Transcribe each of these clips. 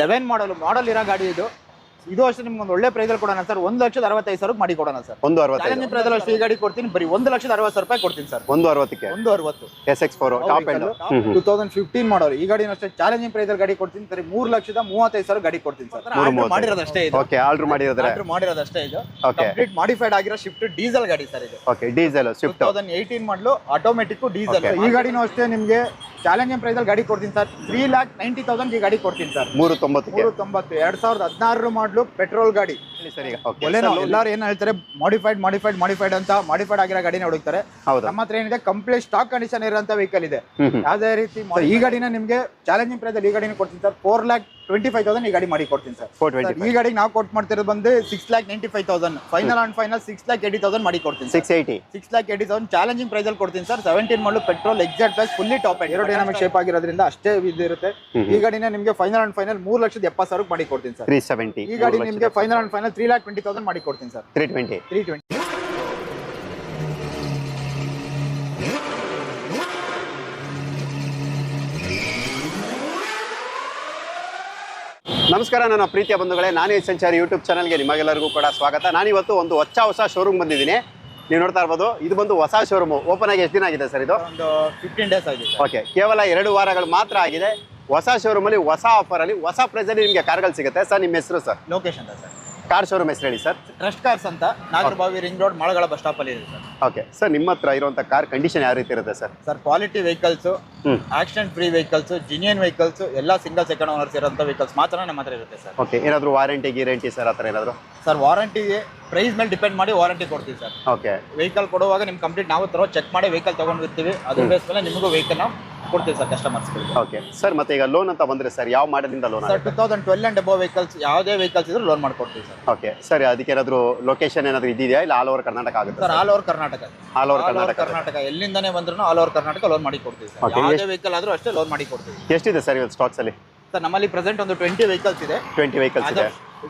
Eleven model ಮಾಡಲ್ ಇರೋ ಗಾಡಿ ಇದು. ಇದು ಅಷ್ಟೇ ನಿಮ್ಗೆ ಒಂದು ಒಳ್ಳೆ ಪ್ರೈಸಲ್ಲಿ ಕೊಡೋಣ ಸರ್. ಒಂದು ಲಕ್ಷದ ಅರವತ್ತೈದು ಸಾವಿರ ಮಾಡಿ ಕೊಡೋಣ ಸರ್. ಒಂದು ಅರವತ್ತೈದು. ಪ್ರೈಸಲ್ಲಿ ಅಷ್ಟು ಈ ಗಾಡಿ ಕೊಡ್ತೀನಿ. ಬರೀ ಒಂದು ಲಕ್ಷದ ಅರವತ್ತು ಸಾವಿರ ರೂಪಾಯಿ ಕೊಡ್ತೀನಿ ಸರ್. ಒಂದು ಅರವತ್ತಕ್ಕೆ? ಒಂದು ಅರವತ್ತು. S X four top end two thousand fifteen ಮಾಡೋರು. ಈ ಗಾಡಿನ ಅಷ್ಟೇ ಚಾಲೆಂಜಿಂಗ್ ಪ್ರೈಸಲ್ಲಿ ಗಾಡಿ ಕೊಡ್ತೀನಿ. ಸರಿ ಮೂರು ಲಕ್ಷದ ಮೂವತ್ತೈದು ಸಾವಿರ ಗಾಡಿ ಕೊಡ್ತೀನಿ ಸರ್. ಮೂವತ್ತೈದು. ಮಾಡಿರೋದಷ್ಟೇ ಇದು. ಓಕೆ ಆರ್ಡರ್ ಮಾಡಿರೋದ್ರೆ? ಆರ್ಡರ್ ಮಾಡಿರೋದಷ್ಟೇ ಇದು. ಓಕೆ ಕಂಪ್ಲೀಟ್ ಮಾಡಿಫೈಡ್ ಆಗಿರೋ ಶಿಫ್ಟ್ ಡೀಸೆಲ್ ಗಾಡಿ ಸರ್ ಇದು. Okay diesel two swift thousand eighteen ಮಾಡಲು ಆಟೋಮೆಟಿಕ್ ಡೀಸೆಲ್ ಈ ಗಾಡಿನೂ ಅಷ್ಟೇ ನಿಮಗೆ ಚಾಲೆಂಜಿಂಗ್ ಪ್ರೈಸಲ್ಲಿ ಗಾಡಿ ಕೊಡ್ತೀನಿ sir. Three lakh ninety thousand ಈ ಗಾಡಿ ಕೊಡ್ತೀನಿ ಸರ್. ಮೂರು ತೊಂಬತ್ತು ಮೂರು ತೊಂಬತ್ತು. ಎರಡ್ ಸಾವಿರದ ಹದಿನಾರರ ಮಾಡಲು ಪೆಟ್ರೋಲ್ ಗಾಡಿ. ಸರ್ ಈಗ. ಎಲ್ಲರೂ ಏನ್ ಹೇಳ್ತಾರೆ ಮಾಡಿಫೈಡ್ ಮಾಡಿಫೈಡ್ ಮಾಡಿಫೈಡ್ ಅಂತ ಮಾಡಿಫೈಡ್ ಆಗಿರೋ ಗಾಡಿನ ಹುಡುಕ್ತಾರೆ. ನಮ್ಮ ಹತ್ರ ಏನಿದೆ ಕಂಪ್ಲೀಟ್ ಸ್ಟಾಕ್ ಕಂಡೀಷನ್ ಇರುವಂತ ವೆಹಿಕಲ್ ಇದೆ. ಯಾವುದೇ ರೀತಿ ಈ ಗಾಡಿನ ನಿಮಗೆ ಚಾಲೆಂಜಿಂಗ್ ಪ್ರೈಸ್ ಈ ಗಾಡಿನ ಕೊಡ್ತೀನಿ sir. Four lakh twenty five thousand ಈ ಗಾಡಿ ಮಾಡಿ ಕೊಡ್ತೀನಿ ಸರ್. ಫೋರ್ ಟ್ವೆಂಟಿ ಈ ಗಾಡಿಗೆ ನಾವು ಕೊಟ್ಟು ಮಾಡ್ತಿರೋದು ಬಂದು six lakh ninety five thousand final and final six lakh eighty thousand ಮಾಡಿ ಕೊಡ್ತೀನಿ six eighty six lakh eighty thousand challenging price ಅಲ್ಲಿ ಕೊಡ್ತೀನಿ sir. Seventeen model petrol exact price fully top ಎರಡು ಡೈನಾಮಿಕ್ ಶೇಪ್ ಆಗಿರೋದ್ರಿಂದ ಅಷ್ಟೇ ಇದಿರುತ್ತೆ ಈ ಗಾಡಿನ ನಿಮಗೆ ಫೈನಲ್ ಅಂಡ್ ಫೈನಲ್ ಮೂರು ಲಕ್ಷದ ಎಪ್ಪತ್ತು ಸಾವಿರಕ್ಕೆ ಮಾಡಿ ಕೊಡ್ತೀನಿ ಸರ್. ತ್ರೀ ಸೆವೆಂಟಿ ಈ ಗಾಡಿ ನಿಮಗೆ final and final three lakh twenty thousand ಮಾಡಿ ಕೊಡ್ತೀನಿ sir. Three twenty three twenty ನಮಸ್ಕಾರ ನನ್ನ ಪ್ರೀತಿಯ ಬಂಧುಗಳೇ. ನಾನೇ ಸಂಚಾರಿ ಯೂಟ್ಯೂಬ್ ಚಾನಲ್ಗೆ ನಿಮಗೆಲ್ಲರಿಗೂ ಕೂಡ ಸ್ವಾಗತ. ನಾನಿವತ್ತು ಒಂದು ಹೊಸ ಹೊಸ ಶೋರೂಮ್ ಬಂದಿದ್ದೀನಿ. ನೀವು ನೋಡ್ತಾ ಇರ್ಬೋದು ಇದು ಬಂದು ಹೊಸ ಶೋರೂಮ್ ಓಪನ್ ಆಗಿ ಎಷ್ಟು ದಿನ ಆಗಿದೆ ಸರ್ ಇದು? ಒಂದು ಫಿಫ್ಟೀನ್ ಡೇಸ್ ಆಗಿದೆ. ಓಕೆ ಕೇವಲ ಎರಡು ವಾರಗಳು ಮಾತ್ರ ಆಗಿದೆ. ಹೊಸ ಶೋರೂಮಲ್ಲಿ ಹೊಸ ಆಫರಲ್ಲಿ ಹೊಸ ಪ್ರೈಸಲ್ಲಿ ನಿಮಗೆ ಕಾರ್ಗಳು ಸಿಗುತ್ತೆ. ಸರ್ ನಿಮ್ಮ ಹೆಸರು sir? Location sir. Car showroom ಹೆಸರು ಹೇಳಿ ಸರ್ ಟ್ರಸ್ಟ್ ಕಾರ್ಸ್ ಅಂತ Nagarabhavi ring road Malagala bus stop ಅಲ್ಲಿ ಇದೆ ಸರ್ ಓಕೆ ಸರ್ ನಿಮ್ಮ ಹತ್ರ ಇರುವಂಥ ಕಾರ್ ಕಂಡೀಷನ್ ಯಾವ ರೀತಿ ಇರುತ್ತೆ sir sir quality vehicles. Accident free vehicles genuine vehicles ಎಲ್ಲ ಸಿಂಗಲ್ ಸೆಕೆಂಡ್ ಓನರ್ಸ್ ಇರುವಂತ ವೆಹಿಕಲ್ಸ್ ಮಾತ್ರ ನಮ್ಮ ಹತ್ರ ಇರುತ್ತೆ ಸರ್ ಓಕೆ ಏನಾದರೂ ವಾರಂಟಿ ಗ್ಯಾರಂಟಿ ಸರ್ ಆ ಥರ ಏನಾದರೂ? ಸರ್ ವಾರಂಟಿ ಪ್ರೈಸ್ ಮೇಲೆ ಡಿಪೆಂಡ್ ಮಾಡಿ ವಾರಂಟಿ ಕೊಡ್ತೀವಿ ಸರ್ ಓಕೆ ವೆಹಿಕಲ್ ಕೊಡುವಾಗ ನಿಮ್ ಕಂಪ್ಲೀಟ್ ನಾವು ತರೋ ಚೆಕ್ ಮಾಡಿ ವೆಹಿಕಲ್ ತಗೊಂಡಿರ್ತೀವಿ ಅದ್ರ ಬೇಸ್ ಮೇಲೆ ನಿಮಗೂ ವೆಹಿಕಲ್ ನಾವು ಕೊಡ್ತೀವಿ ಸರ್ ಕಸ್ಟಮರ್ಸ್ಗಳಿಗೆ ಓಕೆ ಸರ್ ಮತ್ತೆ ಈಗ ಲೋನ್ ಅಂತ ಬಂದ್ರೆ ಸರ್ ಯಾವ ಮಾಡಲಿಂದ loan sir two thousand twelve and above vehicles ಯಾವುದೇ ವೆಹಿಕಲ್ಸ್ ಇದ್ರೂ ಲೋನ್ ಮಾಡ್ಕೊಡ್ತೀವಿ ಸರ್ ಓಕೆ ಸರ್ ಅದಕ್ಕೆ ಏನಾದರೂ ಲೊಕೇಶನ್ ಏನಾದರೂ ಇದೆಯಾ ಇಲ್ಲ ಆಲ್ ಓವರ್ ಕರ್ನಾಟಕ ಆಗುತ್ತೆ sir all over Karnataka all over Karnataka ಎಲ್ಲಿಂದನೇ ಬಂದ್ರೂ ಆಲ್ ಓವರ್ ಕರ್ನಾಟಕ ಲೋನ್ ಮಾಡಿ ಕೊಡ್ತೀವಿ ಸರ್ ಯಾವುದೇ ವೆಹಿಕಲ್ ಆದ್ರೂ ಅಷ್ಟೇ ಲೋನ್ ಮಾಡಿ ಕೊಡ್ತೀವಿ. ಎಷ್ಟಿದೆ ಸರ್ ಇವತ್ತು ಸ್ಟಾಕ್ಸ್ ಅಲ್ಲಿ? ಸರ್ ನಮ್ಮಲ್ಲಿ ಪ್ರೆಸೆಂಟ್ ಒಂದು ಟ್ವೆಂಟಿ ವೆಹಿಕಲ್ಸ್ ಇದೆ. ಟ್ವೆಂಟಿ ವೆಹಿಕಲ್ಸ್ ಇದೆ.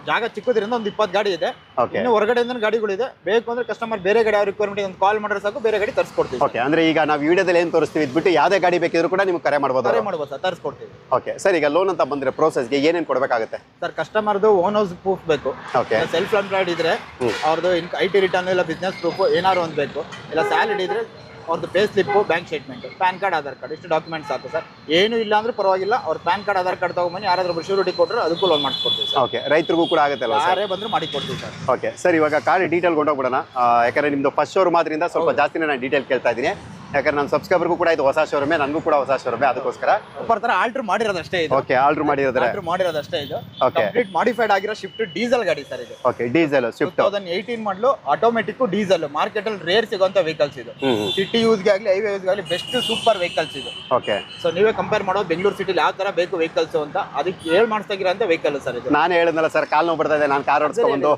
ಜಾಗ ಚಿಕ್ಕದ್ರಿಂದ ಒಂದು ಇಪ್ಪತ್ತು ಗಾಡಿ ಇದೆ. ಓಕೆ ಇನ್ನು ಗಾಡಿಗಳು ಗಾಡಿಗಳಿದೆ. ಬೇಕು ಅಂದ್ರೆ ಕಸ್ಟಮರ್ ಬೇರೆ ಗಾಡಿ ಅವ್ರ ರಿಕ್ವೈರ್ಮೆಂಟ್ ಒಂದು ಕಾಲ್ ಮಾಡಿದ್ರೆ ಸಾಕು ಬೇರೆ ಗಾಡಿ ತರಿಸ್ಕೊಡ್ತೀವಿ. ಓಕೆ ಅಂದ್ರೆ ಈಗ ನಾವು ವಿಡಿಯೋದಲ್ಲಿ ಏನು ತೋರಿಸ್ತೀವಿ ಇದ್ಬಿಟ್ಟು ಯಾವುದೇ ಗಾಡಿ ಬೇಕಿದ್ರು ಕೂಡ ನಿಮ್ಗೆ ಕರೆ ಮಾಡ್ಬೋದು. ಕರೆ ಮಾಡ್ಬೋದು ಸರ್ ತರಿಸ್ಕೊಡ್ತೀವಿ. ಓಕೆ ಸರ್ ಈಗ ಲೋನ್ ಅಂತ ಬಂದ್ರೆ ಪ್ರೋಸೆಸ್ಗೆ ಏನೇನು ಕೊಡಬೇಕಾಗುತ್ತೆ? ಸರ್ ಕಸ್ಟಮರ್ದು ಓನ್ ಹೌಸ್ ಪ್ರೂಫ್ ಬೇಕು. ಓಕೆ ಸೆಲ್ಫ್ ಎಂಪ್ಲಾಯ್ಡ್ ಇದ್ರೆ ಹ್ಮ್. ಅವ್ರದ್ದು ಐ ಟಿ ರಿಟರ್ನ್ ಇಲ್ಲ ಬಿಸ್ನೆಸ್ ಪ್ರೂಫ್ ಏನಾದ್ರು ಒಂದು ಬೇಕು. ಇಲ್ಲ ಸ್ಯಾಲರಿ ಇದ್ರೆ ಅವ್ರದ್ದು pay slip bank statement PAN card Aadhaar card ಇಷ್ಟು ಡಾಕ್ಯುಮೆಂಟ್ಸ್ ಸಾಕು ಸರ್. ಏನು ಇಲ್ಲ ಅಂದ್ರೆ ಪರವಾಗಿಲ್ಲ. ಅವ್ರ ಪ್ಯಾನ್ ಕಾರ್ಡ್ ಆಧಾರ್ ಕಾರ್ಡ್ ತಗೊಂಬನ್ನಿ. ಯಾರಾದ್ರೂ ಶ್ಯೂರಿಟಿ ಕೊಟ್ಟರೆ ಅದಕ್ಕೂ ಲೋನ್ ಮಾಡಿಸ್ಕೊಡ್ತೀವಿ ಸರ್. ಓಕೆ ರೈತರಿಗೂ ಕೂಡ ಆಗುತ್ತಲ್ಲ ಸರ್? ಯಾರೇ ಬಂದ್ರೆ ಮಾಡಿ ಕೊಡ್ತೀವಿ ಸರ್. ಓಕೆ ಸರ್ ಇವಾಗ ಕಾರ್ ಡೀಟೇಲ್ ಕೊಂಡೋಗ್ಬಿಡೋಣ ಯಾಕಂದ್ರೆ ನಿಮ್ದು ಫಸ್ಟ್ ಶೋರೂಮ್ ಆದ್ರಿಂದ ಸ್ವಲ್ಪ ಜಾಸ್ತಿನೇ ನಾನು ಡೀಟೇಲ್ ಕೇಳ್ತಾ ಇದ್ದೀನಿ. ಯಾಕಂದ್ರೆ ನನ್ನ ಸಬ್ಸ್ಕ್ರೈಬರ್ಗೂ ಕೂಡ ಇದು ಹೊಸ ಶೋರೂಮೇ ನನಗೂ ಕೂಡ ಹೊಸ ಶೋರೂಮೇ ಅದಕ್ಕೋಸ್ಕರ. ಒಬ್ಬರ ತರ ಆಲ್ಟ್ರ್ ಮಾಡಿರೋದಷ್ಟೇ ಇದು. ಓಕೆ ಆರ್ಡರ್ ಮಾಡಿರೋದ್ರೆ. ಆಲ್ಟ್ರ್ ಮಾಡಿರೋದಷ್ಟೇ ಇದು. ಓಕೆ ಕಂಪ್ಲೀಟ್ ಮಾಡಿಫೈಡ್ ಆಗಿರೋ ಶಿಫ್ಟ್ ಡೀಸೆಲ್ ಗಾಡಿ ಸರ್ ಇದು. Okay diesel shift Swift thousand eighteen model automatic diesel market ಅಲ್ಲಿ ರೇರ್ ಸಿಗುವಂತ ವೆಹಿಕಲ್ಸ್ ಇದು. ಸಿಟಿ ಯೂಸ್ಗೆ ಆಗಲಿ ಹೈವೇ ಯೂಸ್ಗೆ ಆಗಲಿ ಬೆಸ್ಟ್ ಸೂಪರ್ ವೆಹಿಕಲ್ಸ್ ಇದು. ಓಕೆ ಸೊ ನೀವೇ ಕಂಪೇರ್ ಮಾಡೋದು ಬೆಂಗಳೂರು ಸಿಟಿಲಿ ಯಾವ ತರ ಬೇಕು ವೆಹಿಕಲ್ಸ್ ಅಂತ. ಅದಕ್ಕೆ ಹೇಳ್ ಮಾಡಿಸ್ತಾಗಿರೋಂಥ ವೆಹಿಕಲ್ ಸರ್ ಇದು. ನಾನು ಹೇಳಿದ್ನಲ್ಲ ಸರ್ ಕಾಲ್ ನೋವು ಬರ್ತಾ ಇದೆ ನಾನು ಕಾರ್ ಓಡಿಸ್ಕೊಂಡು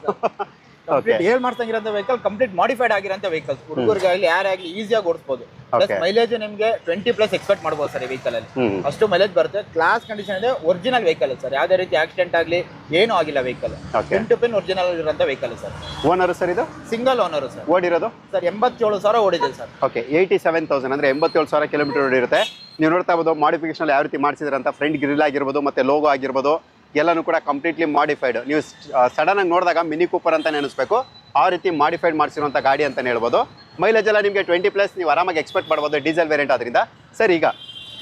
ಕಂಪ್ಲೀಟ್ ಹೇಳ್ ಮಾಡ್ಸಂಗಿರೋ ವೆಹಿಕಲ್ ಕಂಪ್ಲೀಟ್ ಮಾಡಿಫೈಡ್ ಆಗಿರೋಂಥ ವೆಹಿಕಲ್ಸ್ ಹುಡುಗರಿಗಾಗಲಿ ಯಾರೇ ಆಗಲಿ ಈಸಿಯಾಗಿ ಓಡಿಸಬಹುದು ಪ್ಲಸ್ ಮೈಲೇಜ್ ನಿಮಗೆ ಟ್ವೆಂಟಿ ಪ್ಲಸ್ ಎಕ್ಸ್ಪೆಕ್ಟ್ ಮಾಡ್ಬೋದು ಸರ್ ಈ ವೆಹಿಕಲ್ ಅಲ್ಲಿ. ಅಷ್ಟು ಮೈಲೇಜ್ ಬರುತ್ತೆ. ಕ್ಲಾಸ್ ಕಂಡೀಷನ್ ಇದೆ ಒರಿಜಿನಲ್ ವೆಹಿಕಲ್ ಸರ್. ಯಾವುದೇ ರೀತಿ ಆಕ್ಸಿಡೆಂಟ್ ಆಗಲಿ ಏನು ಆಗಿಲ್ಲ vehicle pin to pin original ಇರುವಂತ ವೆಹಿಕಲ್ ಸರ್. ಓನರ್ ಸರ್ ಇದು? Single owner sir. ಓಡಿರೋದು? ಸರ್ ಎಂಬತ್ತೇಳು ಸಾವಿರ ಓಡಿದೆ sir. Okay eighty seven thousand ಅಂದ್ರೆ ಎಂಬತ್ತೇಳು ಸಾವಿರ ಕಿಲೋಮೀಟರ್ ಓಡಿರುತ್ತೆ. ನೀವು ನೋಡ್ತಾ ಇರ್ಬೋದು ಮಾಡಿಫಿಕೇಶನ್ ಯಾವ ರೀತಿ ಮಾಡಿಸಿದ್ರೆ ಅಂತ ಫ್ರಂಟ್ ಗ್ರಿಲ್ ಆಗಿರ್ಬೋದು ಮತ್ತೆ ಲೋಗೋ ಆಗಿರ್ಬೋದು ಎಲ್ಲನೂ ಕೂಡ ಕಂಪ್ಲೀಟ್ಲಿ ಮಾಡಿಫೈಡ್ ನೀವು ಸಡನ್ ಆಗಿ ನೋಡಿದಾಗ ಮಿನಿ ಕೂಪರ್ ಅಂತ ನೆನೆಸ್ಬೇಕು ಆ ರೀತಿ ಮಾಡಿಫೈಡ್ ಮಾಡಿಸಿರುವಂಥ ಗಾಡಿ ಅಂತಲೇ ಹೇಳ್ಬೋದು. ಮೈಲೇಜ್ ಎಲ್ಲ ನಿಮಗೆ ಟ್ವೆಂಟಿ ಪ್ಲಸ್ ನೀವು ಆರಾಮಾಗಿ ಎಕ್ಸ್ಪೆಕ್ಟ್ ಮಾಡ್ಬೋದು ಡೀಸೆಲ್ ವೇರಿಯಂಟ್ ಆದ್ರಿಂದ. ಸರ್ ಈಗ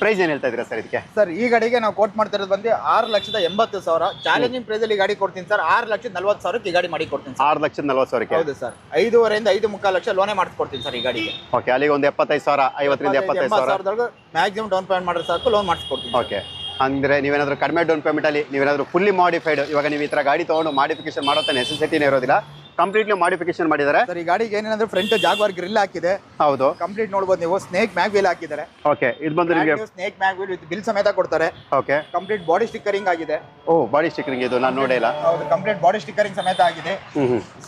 ಪ್ರೈಸ್ ಏನು ಹೇಳ್ತಾ ಇದ್ದೀರಾ ಸರ್ ಇದಕ್ಕೆ? ಸರ್ ಈ ಗಾಡಿಗೆ ನಾವು ಕೋಟ್ ಮಾಡ್ತಿರೋದು ಬಂದು ಆರು ಲಕ್ಷದ ಎಂಬತ್ತು ಸಾವಿರ. ಚಾಲೆಂಜಿಂಗ್ ಪ್ರೈಸ್ ಅಲ್ಲಿ ಗಾಡಿ ಕೊಡ್ತೀನಿ ಸರ್ ಆರು ಲಕ್ಷದ ನಲ್ವತ್ತು ಸಾವಿರಕ್ಕೆ ಈ ಗಾಡಿ ಮಾಡಿ ಕೊಡ್ತೀನಿ ಸರ್ ಆರು ಲಕ್ಷದ ನಲ್ವತ್ತು ಸಾವಿರಕ್ಕೆ? ಹೌದು ಸರ್ ಐದೂವರೆಯಿಂದ ಐದು ಮುಕ್ಕಾಲು ಲಕ್ಷ ಲೋನೇ ಮಾಡಿಸ್ಕೊಡ್ತೀನಿ ಸರ್ ಈ ಗಾಡಿಗೆ. ಓಕೆ ಅಲ್ಲಿಗೆ ಒಂದು ಎಪ್ಪತ್ತೈದು ಸಾವಿರ ಐವತ್ತರಿಂದ ಎಪ್ಪತ್ತೈದು ಸಾವಿರ. ಮ್ಯಾಕ್ಸಿಮಮ್ ಡೌನ್ ಪೇಮೆಂಟ್ ಮಾಡಿದ್ರೆ ಸಾಕು ಲೋನ್ ಮಾಡಿಸ್ಕೊಡ್ತೀನಿ ಓಕೆ ಅಂದರೆ ನೀವೇನಾದರೂ ಕಡಿಮೆ ಡೌನ್ ಪೇಮೆಂಟಲ್ಲಿ ನೀವೇನಾದರೂ ಫುಲ್ಲಿ ಮಾಡಿಫೈಡ್ ಇವಾಗ ನೀವು ಈ ಥರ ಗಾಡಿ ತೊಗೊಂಡು ಮಾಡಿಫಿಕೇಶನ್ ಮಾಡೋಂಥ ನೆಸೆಸಿಟಿನೇ ಇರೋದಿಲ್ಲ. ಕಂಪ್ಲೀಟ್ಲಿ ಮಾಡಿಫಿಕೇಶನ್ ಮಾಡಿದ್ದಾರೆ. ಸರ್ ಈ ಗಾಡಿಗೆ ಏನೇನಂದ್ರೆ ಫ್ರಂಟ್ ಜಾಗ್ವಾರ್ ಗ್ರಿಲ್ ಹಾಕಿದೆ. ಹೌದು. ಕಂಪ್ಲೀಟ್ ನೋಡಬಹುದು ನೀವು ಸ್ನೇಕ್ ಮ್ಯಾಗ್ ವೀಲ್ ಹಾಕಿದ್ದಾರೆ. ಓಕೆ ಇದು ಬಂದು ನಿಮಗೆ snake mag wheel with bill ಸಮೇತ ಕೊಡ್ತಾರೆ. ಓಕೆ ಕಂಪ್ಲೀಟ್ ಬಾಡಿ ಸ್ಟಿಕ್ಕರಿಂಗ್ ಆಗಿದೆ. ಓ ಬಾಡಿ ಸ್ಟಿಕ್ಕರಿಂಗ್ ಇದು ನಾನು ನೋಡೇ ಇಲ್ಲ. ಹೌದು ಕಂಪ್ಲೀಟ್ ಬಾಡಿ ಸ್ಟಿಕ್ಕರಿಂಗ್ ಸಮೇತ ಆಗಿದೆ.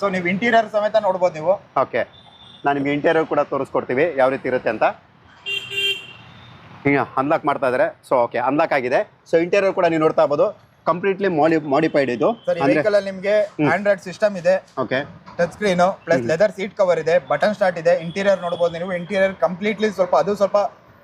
ಸೊ ನೀವು ಇಂಟೀರಿಯರ್ ಸಮೇತ ನೋಡಬಹುದು ನೀವು. ಓಕೆ ನಾನು ನಿಮಗೆ ಇಂಟೀರಿಯರ್ ಕೂಡ ತೋರಿಸ್ಕೊಡ್ತೀವಿ ಯಾವ ರೀತಿ ಇರುತ್ತೆ ಅಂತ. ಅನ್ಲಾಕ್ ಮಾಡ್ತಾ ಇದ್ದಾರೆ ಸೊ ಓಕೆ ಅನ್ಲಾಕ್ ಆಗಿದೆ. ಸೊ ಇಂಟೀರಿಯರ್ ಕೂಡ ನೀವು ನೋಡ್ತಾ ಇರ್ಬೋದು. ಕಂಪ್ಲೀಟ್ಲಿ ಮಾಡಿ ಮಾಡಿಫೈಡ್ ಇದು. ಅಲ್ಲಿ ನಿಮಗೆ ಆಂಡ್ರಾಯ್ಡ್ ಸಿಸ್ಟಮ್ ಇದೆ. Okay touch screen plus leather seat cover ಇದೆ ಬಟನ್ ಸ್ಟಾರ್ಟ್ ಇದೆ ಇಂಟೀರಿಯರ್ ನೋಡ್ಬೋದು ನೀವು. ಇಂಟೀರಿಯರ್ ಕಂಪ್ಲೀಟ್ಲಿ ಸ್ವಲ್ಪ ಅದು ಸ್ವಲ್ಪ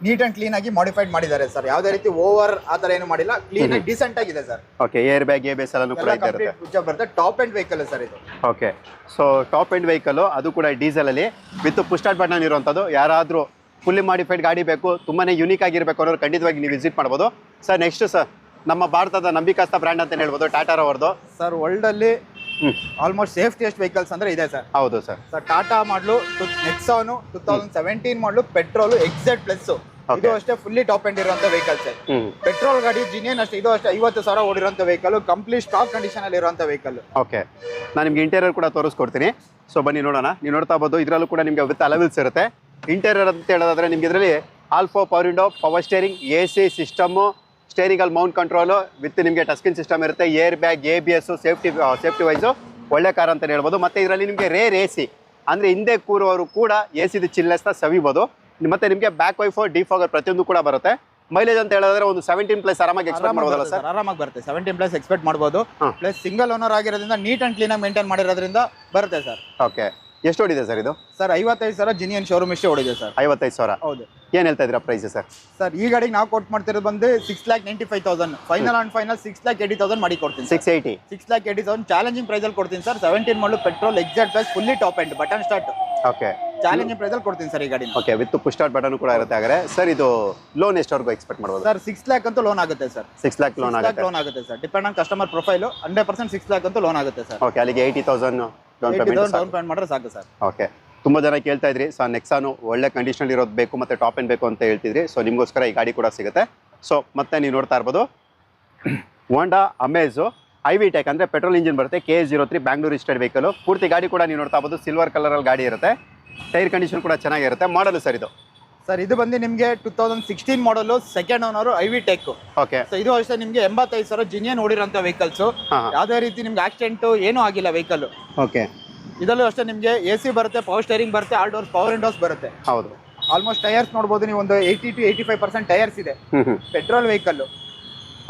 ನೀಟ್ ಅಂಡ್ ಕ್ಲೀನ್ ಆಗಿ ಮಾಡಿಫೈಡ್ ಮಾಡಿದ್ದಾರೆ ಸರ್. ಯಾವುದೇ ರೀತಿ ಓವರ್ ಆ ತರ ಏನು ಮಾಡಿಲ್ಲ. ಕ್ಲೀನ್ ಆಗಿ ಡಿಸೆಂಟ್ ಆಗಿದೆ sir. Okay air bag ABS ಎಲ್ಲಾನು ಕೂಡ ಇರುತ್ತೆ ಬರುತ್ತೆ. ಟಾಪ್ ಎಂಡ್ ವೆಹಿಕಲ್ ಸರ್ ಇದು. Okay so top end vehicle ಅದು ಕೂಡ ಡೀಸೆಲ್ ಅಲ್ಲಿ. ವಿತ್ ಪುಸ್ಟಾರ್ಟ್ ಬಟನ್ ಇರುವಂತದ್ದು ಯಾರಾದರೂ ಫುಲ್ಲಿ ಮಾಡಿಫೈಡ್ ಗಾಡಿ ಬೇಕು ತುಂಬಾನೇ ಯುನೀಕ್ ಆಗಿರಬೇಕು ಅನ್ನೋರು ಖಂಡಿತವಾಗಿ ನೀವು ವಿಸಿಟ್ ಮಾಡ್ಬೋದು. ಸರ್ ನೆಕ್ಸ್ಟ್ ಸರ್ ನಮ್ಮ ಭಾರತದ ನಂಬಿಕಸ್ಥ ಬ್ರ್ಯಾಂಡ್ ಅಂತ ಹೇಳ್ಬೋದು ಟಾಟಾ ಅವ್ರದ್ದು ಸರ್ ವರ್ಲ್ಡ್ ಅಲ್ಲಿ. ಆಲ್ಮೋಸ್ಟ್ ಸೇಫ್ಟಿಯಸ್ಟ್ ವೆಹಿಕಲ್ಸ್ ಅಂದ್ರೆ ಇದೆ ಸರ್ ಹೌದು sir sir Tata model Nexon two thousand seventeen model petrol XT plus ಇದು ಅಷ್ಟೇ ಫುಲ್ಲಿ ಟಾಪ್ ಎಂಡ್ ಇರುವಂತ ವೆಹಿಕಲ್ ಸರ್ ಪೆಟ್ರೋಲ್ ಗಾಡಿ ಜಿನಿಯನ್ ಅಷ್ಟೇ ಇದು ಅಷ್ಟೇ ಐವತ್ತು ಸಾವಿರ ಓಡಿರುವಂತ ವೆಹಿಕಲ್ ಕಂಪ್ಲೀಟ್ ಸ್ಟಾಕ್ ಕಂಡೀಷನ್ ಅಲ್ಲಿ ಇರುವಂತ ವೆಹಿಕಲ್ ಓಕೆ ನಾನು ನಿಮ್ಗೆ ಇಂಟೀರಿಯರ್ ಕೂಡ ತೋರಿಸ್ಕೊಡ್ತೀನಿ. ಸೊ ಬನ್ನಿ ನೋಡೋಣ. ನೀವು ನೋಡ್ತಾ ಬೋದು ಇದರಲ್ಲೂ ಕೂಡ ನಿಮಗೆ ವಿತ್ ಅಲೆವೆಲ್ಸ್ ಇರುತ್ತೆ. ಇಂಟೀರಿಯರ್ ಅಂತ ಹೇಳೋದಾದ್ರೆ ನಿಮ್ಗೆ ಇದರಲ್ಲಿ all four power window power steering A C system ಸ್ಟೇರಿಂಗಲ್ಲಿ mount control with ನಿಮಗೆ ಟಸ್ಕಿನ್ ಸಿಸ್ಟಮ್ ಇರುತ್ತೆ. Air bag A B S safety safety wise ಒಳ್ಳೆ ಕಾರ್ ಅಂತಲೇ ಹೇಳ್ಬೋದು. ಮತ್ತು ಇದರಲ್ಲಿ ನಿಮಗೆ ರೇರ್ ಎ ಸಿ ಅಂದರೆ ಹಿಂದೆ ಕೂರುವವರು ಕೂಡ ಎ ಸಿದು ಚಿಲ್ನೆಸ್ನ ಸವಿಬೋದು. ಮತ್ತೆ ನಿಮಗೆ ಬ್ಯಾಕ್ ವೈಫು ಡಿಫಾಗರ್ ಪ್ರತಿಯೊಂದು ಕೂಡ ಬರುತ್ತೆ. ಮೈಲೇಜ್ ಅಂತ ಹೇಳಿದ್ರೆ ಒಂದು ಸೆವೆಂಟೀನ್ ಪ್ಲಸ್ ಆರಾಮಾಗಿ ಎಕ್ಸ್ಪೆಕ್ಟ್ ಮಾಡ್ಬೋದಲ್ಲ ಸರ್ ಆರಾಮಾಗಿ ಬರುತ್ತೆ. ಸೆವೆಂಟೀನ್ ಪ್ಲಸ್ ಎಕ್ಸ್ಪೆಕ್ಟ್ ಮಾಡ್ಬೋದು. ಪ್ಲಸ್ ಸಿಂಗಲ್ ಓನರ್ ಆಗಿರೋದ್ರಿಂದ ನೀಟ್ ಆ್ಯಂಡ್ ಕ್ಲೀನಾಗಿ ಆಗಿ ಮೇಂಟೈನ್ ಮಾಡಿರೋದ್ರಿಂದ ಬರುತ್ತೆ ಸರ್ ಓಕೆ ಎಷ್ಟು ಓಡಿದೆ ಸರ್ ಇದು? ಸರ್ ಐವತ್ತೈದು ಸಾವಿರ ಜಿನಿಯನ್ ಶೋರೂಮ್ ಇಷ್ಟೇ ಓಡಿದೆ ಸರ್. ಐವತ್ತೈದು ಸಾವಿರ. ಹೌದು. ಏನು ಹೇಳ್ತಾ ಇದ್ದೀರಾ ಪ್ರೈಸ್ ಸರ್? ಸರ್ ಈ ಗಾಡಿಗೆ ನಾವು ಕೊಟ್ಟು ಮಾಡ್ತಿರೋದು ಬಂದು six lakh ninety five thousand final and final six lakh eighty thousand ಮಾಡಿ ಕೊಡ್ತೀನಿ six eighty six lakh eighty thousand challenging ಪ್ರೈಸಲ್ಲಿ ಕೊಡ್ತೀನಿ sir. Seventeen model petrol exact price fully top end button start okay challenging ಪ್ರೈಸಲ್ಲಿ ಕೊಡ್ತೀನಿ sir ಈ ಗಾಡಿ okay with push start button ಕೂಡ ಇರುತ್ತೆ ಹಾಗಾದ್ರೆ. ಸರ್ ಇದು ಲೋನ್ ಎಷ್ಟವರೆಗೂ ಎಕ್ಸ್ಪೆಕ್ಟ್ ಮಾಡ್ಬೋದು? ಸರ್ ಸಿಕ್ಸ್ ಲ್ಯಾಕ್ ಅಂತೂ ಲೋನ್ ಆಗುತ್ತೆ ಸರ್. ಸಿಕ್ಸ್ ಲ್ಯಾಕ್ ಲೋನ್ ಆಗುತ್ತೆ. ಲೋನ್ ಆಗುತ್ತೆ sir. Depend on customer profile hundred percent six lakh ಅಂತೂ ಲೋನ್ ಆಗುತ್ತೆ ಸರ್. ಓಕೆ ಅಲ್ಲಿಗೆ eighty thousand down payment down payment ಮಾಡಿದ್ರೆ ಸಾಕು ಸರ್. ಓಕೆ ತುಂಬ ಜನ ಕೇಳ್ತಾ ಇದ್ರಿ. ಸೊ ನೆಕ್ಸಾನು ಒಳ್ಳೆ ಕಂಡೀಷನ್ ಇರೋದು ಬೇಕು ಮತ್ತೆ ಟಾಪ್ ಏನ್ ಬೇಕು ಅಂತ ಹೇಳ್ತಿದ್ರಿ. ಸೊ ನಿಮಗೋಸ್ಕರ ಈ ಗಾಡಿ ಕೂಡ ಸಿಗುತ್ತೆ. ಸೊ ಮತ್ತೆ ನೀವು ನೋಡ್ತಾ ಇರ್ಬೋದು. Honda Amaze I V tech ಅಂದರೆ ಪೆಟ್ರೋಲ್ ಇಂಜಿನ್ ಬರುತ್ತೆ. K zero three Bangalore registered vehicle ಪೂರ್ತಿ ಗಾಡಿ ಕೂಡ ನೀವು ನೋಡ್ತಾ ಇರ್ಬೋದು. ಸಿಲ್ವರ್ ಕಲರಲ್ಲಿ ಗಾಡಿ ಇರುತ್ತೆ. ಟೈರ್ ಕಂಡೀಷನ್ ಕೂಡ ಚೆನ್ನಾಗಿರುತ್ತೆ. ಮಾಡಲು ಸರ್ ಇದು. ಸರ್ ಇದು ಬಂದು ನಿಮಗೆ two thousand sixteen model second owner I V tech okay so ಇದು ಅಷ್ಟೇ ನಿಮಗೆ ಎಂಬತ್ತೈದು ಸಾವಿರ ಜಿನಿಯನ್ ಓಡಿರೋಂಥ ವೆಹಿಕಲ್ಸ್ ಯಾವುದೇ ರೀತಿ ನಿಮ್ಗೆ ಆಕ್ಸಿಡೆಂಟ್ ಏನೂ ಆಗಿಲ್ಲ ವೆಹಿಕಲ್ ಓಕೆ ಇದರಲ್ಲೂ ಅಷ್ಟೇ ನಿಮಗೆ ಎ ಸಿ ಬರುತ್ತೆ ಪವರ್ ಸ್ಟೇರಿಂಗ್ ಬರುತ್ತೆ ಆಲ್ ಡೋರ್ಸ್ ಪವರ್ ವಿಂಡೋಸ್ ಬರುತ್ತೆ. ಹೌದು. ಆಲ್ಮೋಸ್ಟ್ ಟೈರ್ಸ್ ನೋಡ್ಬೋದು ನೀವು ಒಂದು eighty to eighty five percent tyres ಇದೆ ಪೆಟ್ರೋಲ್ ವೆಹಿಕಲ್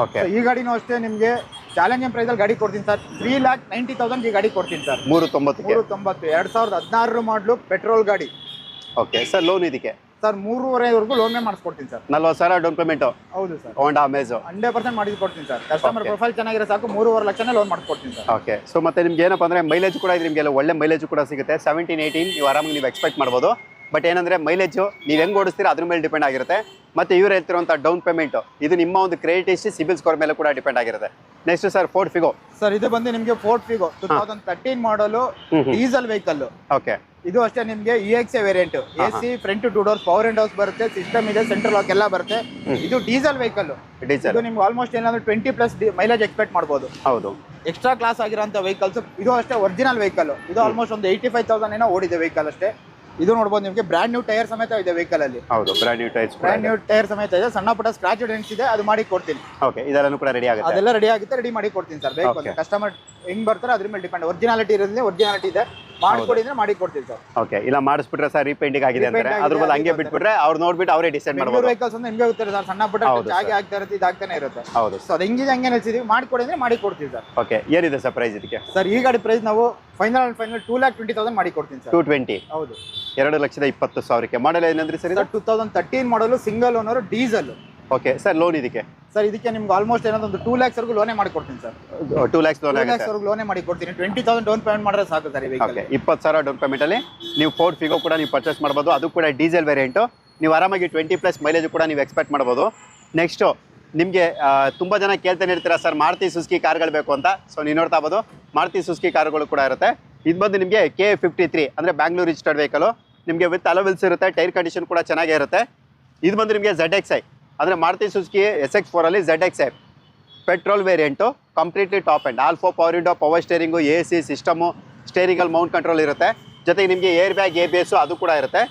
ಓಕೆ ಈ ಗಾಡಿನೂ ಅಷ್ಟೇ ನಿಮಗೆ ಚಾಲೆಂಜಿಂಗ್ ಪ್ರೈಸಲ್ಲಿ ಗಾಡಿ ಕೊಡ್ತೀನಿ sir. Three lakh ninety thousand ಈ ಗಾಡಿ ಕೊಡ್ತೀನಿ ಸರ್. ಮೂರು ತೊಂಬತ್ತು ಮೂರು ತೊಂಬತ್ತು ಎರಡು ಸಾವಿರದ ಹದಿನಾರು ಮಾಡಲು ಪೆಟ್ರೋಲ್ ಗಾಡಿ. ಓಕೆ ಸರ್ ಲೋನ್ ಇದಕ್ಕೆ? ಸರ್ ಮೂರುವರೆವರೆಗೂ ಲೋನ್ ಮಾಡಿಸ್ಕೊಡ್ತೀನಿ ಸರ್. ನಲ್ವತ್ತು ಸಾವಿರ ಡೌನ್ ಪೇಮೆಂಟು ಹೌದು sir. Honda Amaze hundred percent ಮಾಡಿ ಕೊಡ್ತೀನಿ ಸರ್. ಕಸ್ಟಮರ್ ಪ್ರೊಫೈಲ್ ಚೆನ್ನಾಗಿರೋ ಸಾಕು ಮೂರುವರೆ ಲಕ್ಷನೇ ಲೋನ್ ಮಾಡ್ಕೊಡ್ತೀನಿ ಸರ್. ಓಕೆ ಸೊ ಮತ್ತೆ ನಿಮ್ಗೆ ಏನಪ್ಪ ಅಂದ್ರೆ ಮೈಲೇಜ್ ಕೂಡ ಇದೆ ನಿಮಗೆಲ್ಲ ಒಳ್ಳೆ ಮೈಲೇಜ್ ಕೂಡ ಸಿಗುತ್ತೆ. ಸೆವೆಂಟೀನ್ ಏಯ್ಟೀನ್ ನೀವು ಆರಾಮಾಗಿ ನೀವು ಎಕ್ಸ್ಪೆಕ್ಟ್ ಮಾಡ್ಬೋದು. ಬಟ್ ಏನಂದ್ರೆ ಮೈಲೇಜು ನೀವು ಹೆಂಗ್ ಓಡಿಸ್ತೀರಾ ಅದ್ರ ಮೇಲೆ ಡಿಪೆಂಡ್ ಆಗಿರುತ್ತೆ. ಮತ್ತೆ ಇವ್ರು ಹೇಳ್ತಿರುವಂಥ ಡೌನ್ ಪೇಮೆಂಟ್ ಇದು ನಿಮ್ಮ ಒಂದು ಕ್ರೆಡಿಟ್ ಹಿಸ್ಟ್ರಿ ಸಿಬಿಲ್ ಸ್ಕೋರ್ ಮೇಲೆ ಕೂಡ ಡಿಪೆಂಡ್ ಆಗಿರುತ್ತೆ. Next sir Ford Figo sir ಇದು ಬಂದು ನಿಮಗೆ Ford Figo two thousand thirteen model. Diesel vehicle okay ಇದು ಅಷ್ಟೇ ನಿಮಗೆ E X A variant A C front two doors power and house ಬರುತ್ತೆ ಸಿಸ್ಟಮ್ ಇದೆ ಸೆಂಟ್ರಲ್ ಲಾಕ್ ಎಲ್ಲ ಬರುತ್ತೆ. ಇದು ಡೀಸೆಲ್ ವೆಹಿಕಲ್ ಡೀಸೆಲ್ ಇದು ನಿಮ್ಗೆ ಆಲ್ಮೋಸ್ಟ್ ಏನಾದ್ರು ಟ್ವೆಂಟಿ ಪ್ಲಸ್ ಮೈಲೇಜ್ ಎಕ್ಸ್ಪೆಕ್ಟ್ ಮಾಡ್ಬೋದು. ಹೌದು. ಎಕ್ಸ್ಟ್ರಾ ಕ್ಲಾಸ್ ಆಗಿರೋಂಥ ವೆಹಿಕಲ್ಸ್ ಇದು ಅಷ್ಟೇ ಒರಿಜಿನಲ್ ವೆಹಿಕಲ್ ಇದು ಆಲ್ಮೋಸ್ಟ್ ಒಂದು ಏಯ್ಟಿ ಫೈವ್ ತೌಸಂಡ್ ಏನೋ ಓಡಿದೆ ವೆಹಿಕಲ್ ಅಷ್ಟೇ. ಇದು ನೋಡ್ಬೋದು ನಿಮಗೆ ಬ್ರಾಂಡ್ ನ್ಯೂ ಟೈರ್ ಸಮೇತ ಇದೆ ವೆಹಿಕಲ್ ಅಲ್ಲಿ. ಹೌದು brand new tyre brand new tyre ಸಮೇತ ಇದೆ. ಸಣ್ಣ ಪುಟ್ಟ ಸ್ಕ್ರಾಚ್ ಡೆಂಟ್ಸ್ ಇದೆ ಅದು ಮಾಡಿ ಕೊಡ್ತೀನಿ. ಓಕೆ ಇದೆಲ್ಲನೂ ಕೂಡ ರೆಡಿ ಆಗುತ್ತೆ. ಅದೆಲ್ಲ ರೆಡಿ ಆಗುತ್ತೆ ರೆಡಿ ಮಾಡಿ ಕೊಡ್ತೀನಿ ಸರ್ ಬೇಕು ಕಸ್ಟಮರ್ ಹೆಂಗ್ ಬರ್ತಾರೆ ಅದ್ರ ಮೇಲೆ ಡಿಪೆಂಡ್ ಒರಿಜಿನಾಲಿಟಿ ಇರೋದ್ರಿಂದ ಒರಿಜಿನಾಲಿಟಿ ಇದೆ. ಮಾಡಿಕೊಡಿ ಅಂದ್ರೆ ಮಾಡಿ ಸರ್. ಓಕೆ ಇಲ್ಲ ಮಾಡಿಸ್ಬಿಟ್ರೆ ಸರ್ ರೀಪೇಂಟಿಂಗ್ ಆಗಿದೆ ಅಂದ್ರೆ ಅದ್ರ ಬದಲು ಹಂಗೆ ಬಿಟ್ಬಿಟ್ರೆ ಅವ್ರು ನೋಡ್ಬಿಟ್ಟು ಅವರೇ ಡಿಸೈಡ್ ಮಾಡ್ಬೋದು. ವೆಹಿಕಲ್ಸ್ ಅಂದ್ರೆ ನಿಮ್ಗೆ ಹೋಗ್ತಾರೆ ಸರ್ ಸಣ್ಣ ಪುಟ್ಟ ಜಾಗಿ ಆಗ್ತಾ ಇರುತ್ತೆ ಇದಾಗ್ತಾನೆ ಇರುತ್ತೆ. ಹೌದು ಸೊ ಅದು ಹೆಂಗಿದೆ ಹಂಗೆ ನಿಲ್ಸಿದೀವಿ ಮಾಡಿಕೊಡಿ ಅಂದ್ರೆ ಮಾಡಿ ಕೊಡ್ತೀವಿ ಸರ್. ಓಕೆ ಏನಿದೆ ಸರ್ ಪ್ರೈಸ್ ಇದಕ್ಕೆ? ಸರ್ ಈ ಗಾಡಿ ಪ್ರೈಸ್ ನಾವು final and final two lakh twenty thousand ಮಾಡಿ ಕೊಡ್ತೀನಿ ಸರ್. ಟೂ ಟ್ವೆಂಟಿ ಹೌದು. ಎರಡು ಲಕ್ಷದ ಇಪ್ಪತ್ತು ಸಾವಿರಕ್ಕೆ. ಮಾಡಲ್ ಏನಂದ್ರೆ ಸರ್ ಇದು? Sir two thousand thirteen model single owner diesel okay sir loan ಇದಕ್ಕೆ? ಸರ್ ಇದಕ್ಕೆ ನಿಮ್ಗೆ ಆಲ್ಮೋಸ್ಟ್ ಏನಾದ್ರು ಒಂದು ಟೂ ಲ್ಯಾಕ್ಸ್ ವರೆಗೂ ಲೋನೇ ಮಾಡಿ ಕೊಡ್ತೀನಿ sir two lakhs loan lakhs ವರೆಗೂ ಲೋನೇ ಮಾಡಿ ಕೊಡ್ತೀನಿ ಟ್ವೆಂಟಿ ತೌಸಂಡ್ ಡೌನ್ ಪೇಮೆಂಟ್ ಮಾಡಿದ್ರೆ ಸಾಕು ಸರ್ ಓಕೆ ಇಪ್ಪತ್ತು ಸಾವಿರ ಡೌನ್ ಪೇಮೆಂಟಲ್ಲಿ ನೀವು ಫೋರ್ಡ್ ಫಿಗೋ ಕೂಡ ನೀವು ಪರ್ಚೇಸ್ ಮಾಡ್ಬೋದು. ಅದು ಕೂಡ ಡೀಸೆಲ್ ವೇರಿಯಂಟು ನೀವು ಆರಾಮಾಗಿ ಟ್ವೆಂಟಿ ಪ್ಲಸ್ ಮೈಲೇಜ್ ಕೂಡ ನೀವು ಎಕ್ಸ್ಪೆಕ್ಟ್ ಮಾಡ್ಬೋದು. ನೆಕ್ಸ್ಟು ನಿಮಗೆ ತುಂಬ ಜನ ಕೇಳ್ತಾನೆ ಇರ್ತೀರಾ ಸರ್ ಮಾರುತಿ ಸುಸ್ಕಿ ಕಾರ್ಗಳು ಬೇಕು ಅಂತ. ಸೊ ನೀವು ನೋಡ್ತಾ ಇರ್ಬೋದು ಮಾರುತಿ ಸುಸ್ಕಿ ಕಾರ್ಗಳು ಕೂಡ ಇರುತ್ತೆ. ಇದು ಬಂದು ನಿಮಗೆ ಕೆ ಫಿಫ್ಟಿ ತ್ರೀ ಅಂದರೆ ಬ್ಯಾಂಗ್ಳೂರ್ ರಿಜಿಸ್ಟರ್ಡ್ ವೆಹಿಕಲು ನಿಮಗೆ ವಿತ್ ಅಲೋವೆಲ್ಸ್ ಇರುತ್ತೆ ಟೈರ್ ಕಂಡೀಷನ್ ಕೂಡ ಚೆನ್ನಾಗೇ ಇರುತ್ತೆ. ಇದು ಬಂದು ನಿಮಗೆ ಝಡ್ ಎಕ್ಸ್ ಐ ಅಂದರೆ Maruti Suzuki S X ಫೋರಲ್ಲಿ Z X F petrol variant, completely top and all four power window, power steering, A C system, ಸ್ಟೇರಿಂಗಲ್ಲಿ mount control ಇರುತ್ತೆ. ಜೊತೆಗೆ ನಿಮಗೆ air bag A B S ಅದು ಕೂಡ ಇರುತ್ತೆ.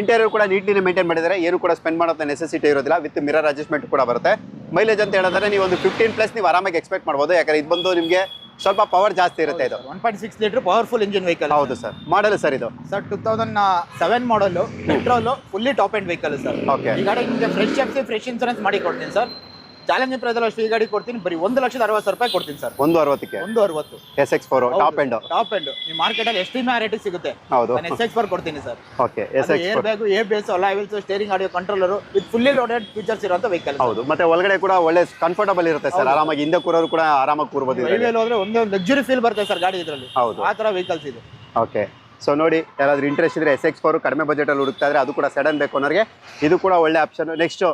ಇಂಟೀರಿಯರ್ ಕೂಡ neatly maintain ಮಾಡಿದರೆ ಏನು ಕೂಡ ಸ್ಪೆಂಡ್ ಮಾಡೋಂಥ ನೆಸೆಸಿಟಿ ಇರೋದಿಲ್ಲ. ವಿತ್ ಮಿರರ್ ಅಡ್ಜಸ್ಟ್ಮೆಂಟ್ ಕೂಡ ಬರುತ್ತೆ. ಮೈಲೇಜ್ ಅಂತ ಹೇಳಿದ್ರೆ ನೀವು ಒಂದು ಫಿಫ್ಟೀನ್ ಪ್ಲಸ್ ನೀವು ಆರಾಮಾಗಿ ಎಕ್ಸ್ಪೆಕ್ಟ್ ಮಾಡ್ಬೋದು. ಯಾಕಂದ್ರೆ ಇದು ಬಂದು ನಿಮಗೆ ಸ್ವಲ್ಪ ಪವರ್ ಜಾಸ್ತಿ ಇರುತ್ತೆ ಇದು. One point six litre powerful engine vehicle ಹೌದು ಸರ್. ಮಾಡಲ್ ಸರ್ ಇದು. Sir two thousand seven model petrol fully top end vehicle sir. Okay ಈಗ ಗಾಡಿ ನಿಮಗೆ ಫ್ರೆಶ್ ಆಗಿ ಫ್ರೆಶ್ ಇನ್ಸೂರೆನ್ಸ್ ಮಾಡಿ ಕೊಡ್ತೀನಿ ಸರ್. ಚಾಲೆಂಜಿಂಗ್ ಪ್ರೈಸ್ ಅಷ್ಟು ಈ ಗಾಡಿ ಕೊಡ್ತೀನಿ. ಬರೀ ಒಂದು ಲಕ್ಷದ ಅರವತ್ತು ಸಾವಿರ ರೂಪಾಯಿ ಕೊಡ್ತೀನಿ ಸರ್. ಒಂದು ಅರವತ್ತಕ್ಕೆ? ಒಂದು ಅರವತ್ತು. S X four top end top end ನೀವು ಮಾರ್ಕೆಟ್ ಅಲ್ಲಿ ಎಷ್ಟು ರೇಟ್ ಸಿಗುತ್ತೆ? ಹೌದು. ನಾನು ಎಸ್ ಎಕ್ಸ್ ಫೋರ್ ಕೊಡ್ತೀನಿ sir. Okay S X air bag ABS wheels steering audio controller with fully loaded features ಇರುವಂತ ವೆಹಿಕಲ್ ಹೌದು. ಮತ್ತೆ ಒಳಗಡೆ ಕೂಡ ಒಳ್ಳೆ ಕಂಫರ್ಟಬಲ್ ಇರುತ್ತೆ ಸರ್ ಆರಾಮಾಗಿ ಹಿಂದೆ ಕೂರೋರು ಕೂಡ ಆರಾಮಾಗಿ ಕೂರ್ಬೋದು. ಹೈವೇಲಿ ಹೋದ್ರೆ ಒಂದೇ ಒಂದು ಲಕ್ಸುರಿ ಫೀಲ್ ಬರುತ್ತೆ ಸರ್ ಗಾಡಿ ಇದರಲ್ಲಿ. ಹೌದು. ಆ ತರ ವೆಹಿಕಲ್ಸ್ ಇದೆ. ಓಕೆ. ಸೊ ನೋಡಿ ಯಾರಾದ್ರೂ ಇಂಟ್ರೆಸ್ಟ್ ಇದ್ರೆ ಎಸ್ ಎಕ್ಸ್ ಫೋರ್ ಕಡಿಮೆ ಬಜೆಟಲ್ಲಿ ಹುಡುಕ್ತಾ ಇದ್ರೆ ಅದು ಕೂಡ ಸಡನ್ ಬೇಕು ಅನ್ನೋರಿಗೆ. ಇದು ಕೂಡ ಒಳ್ಳೆ ಆಪ್ಷನ್ ನೆಕ್ಸ್ಟ್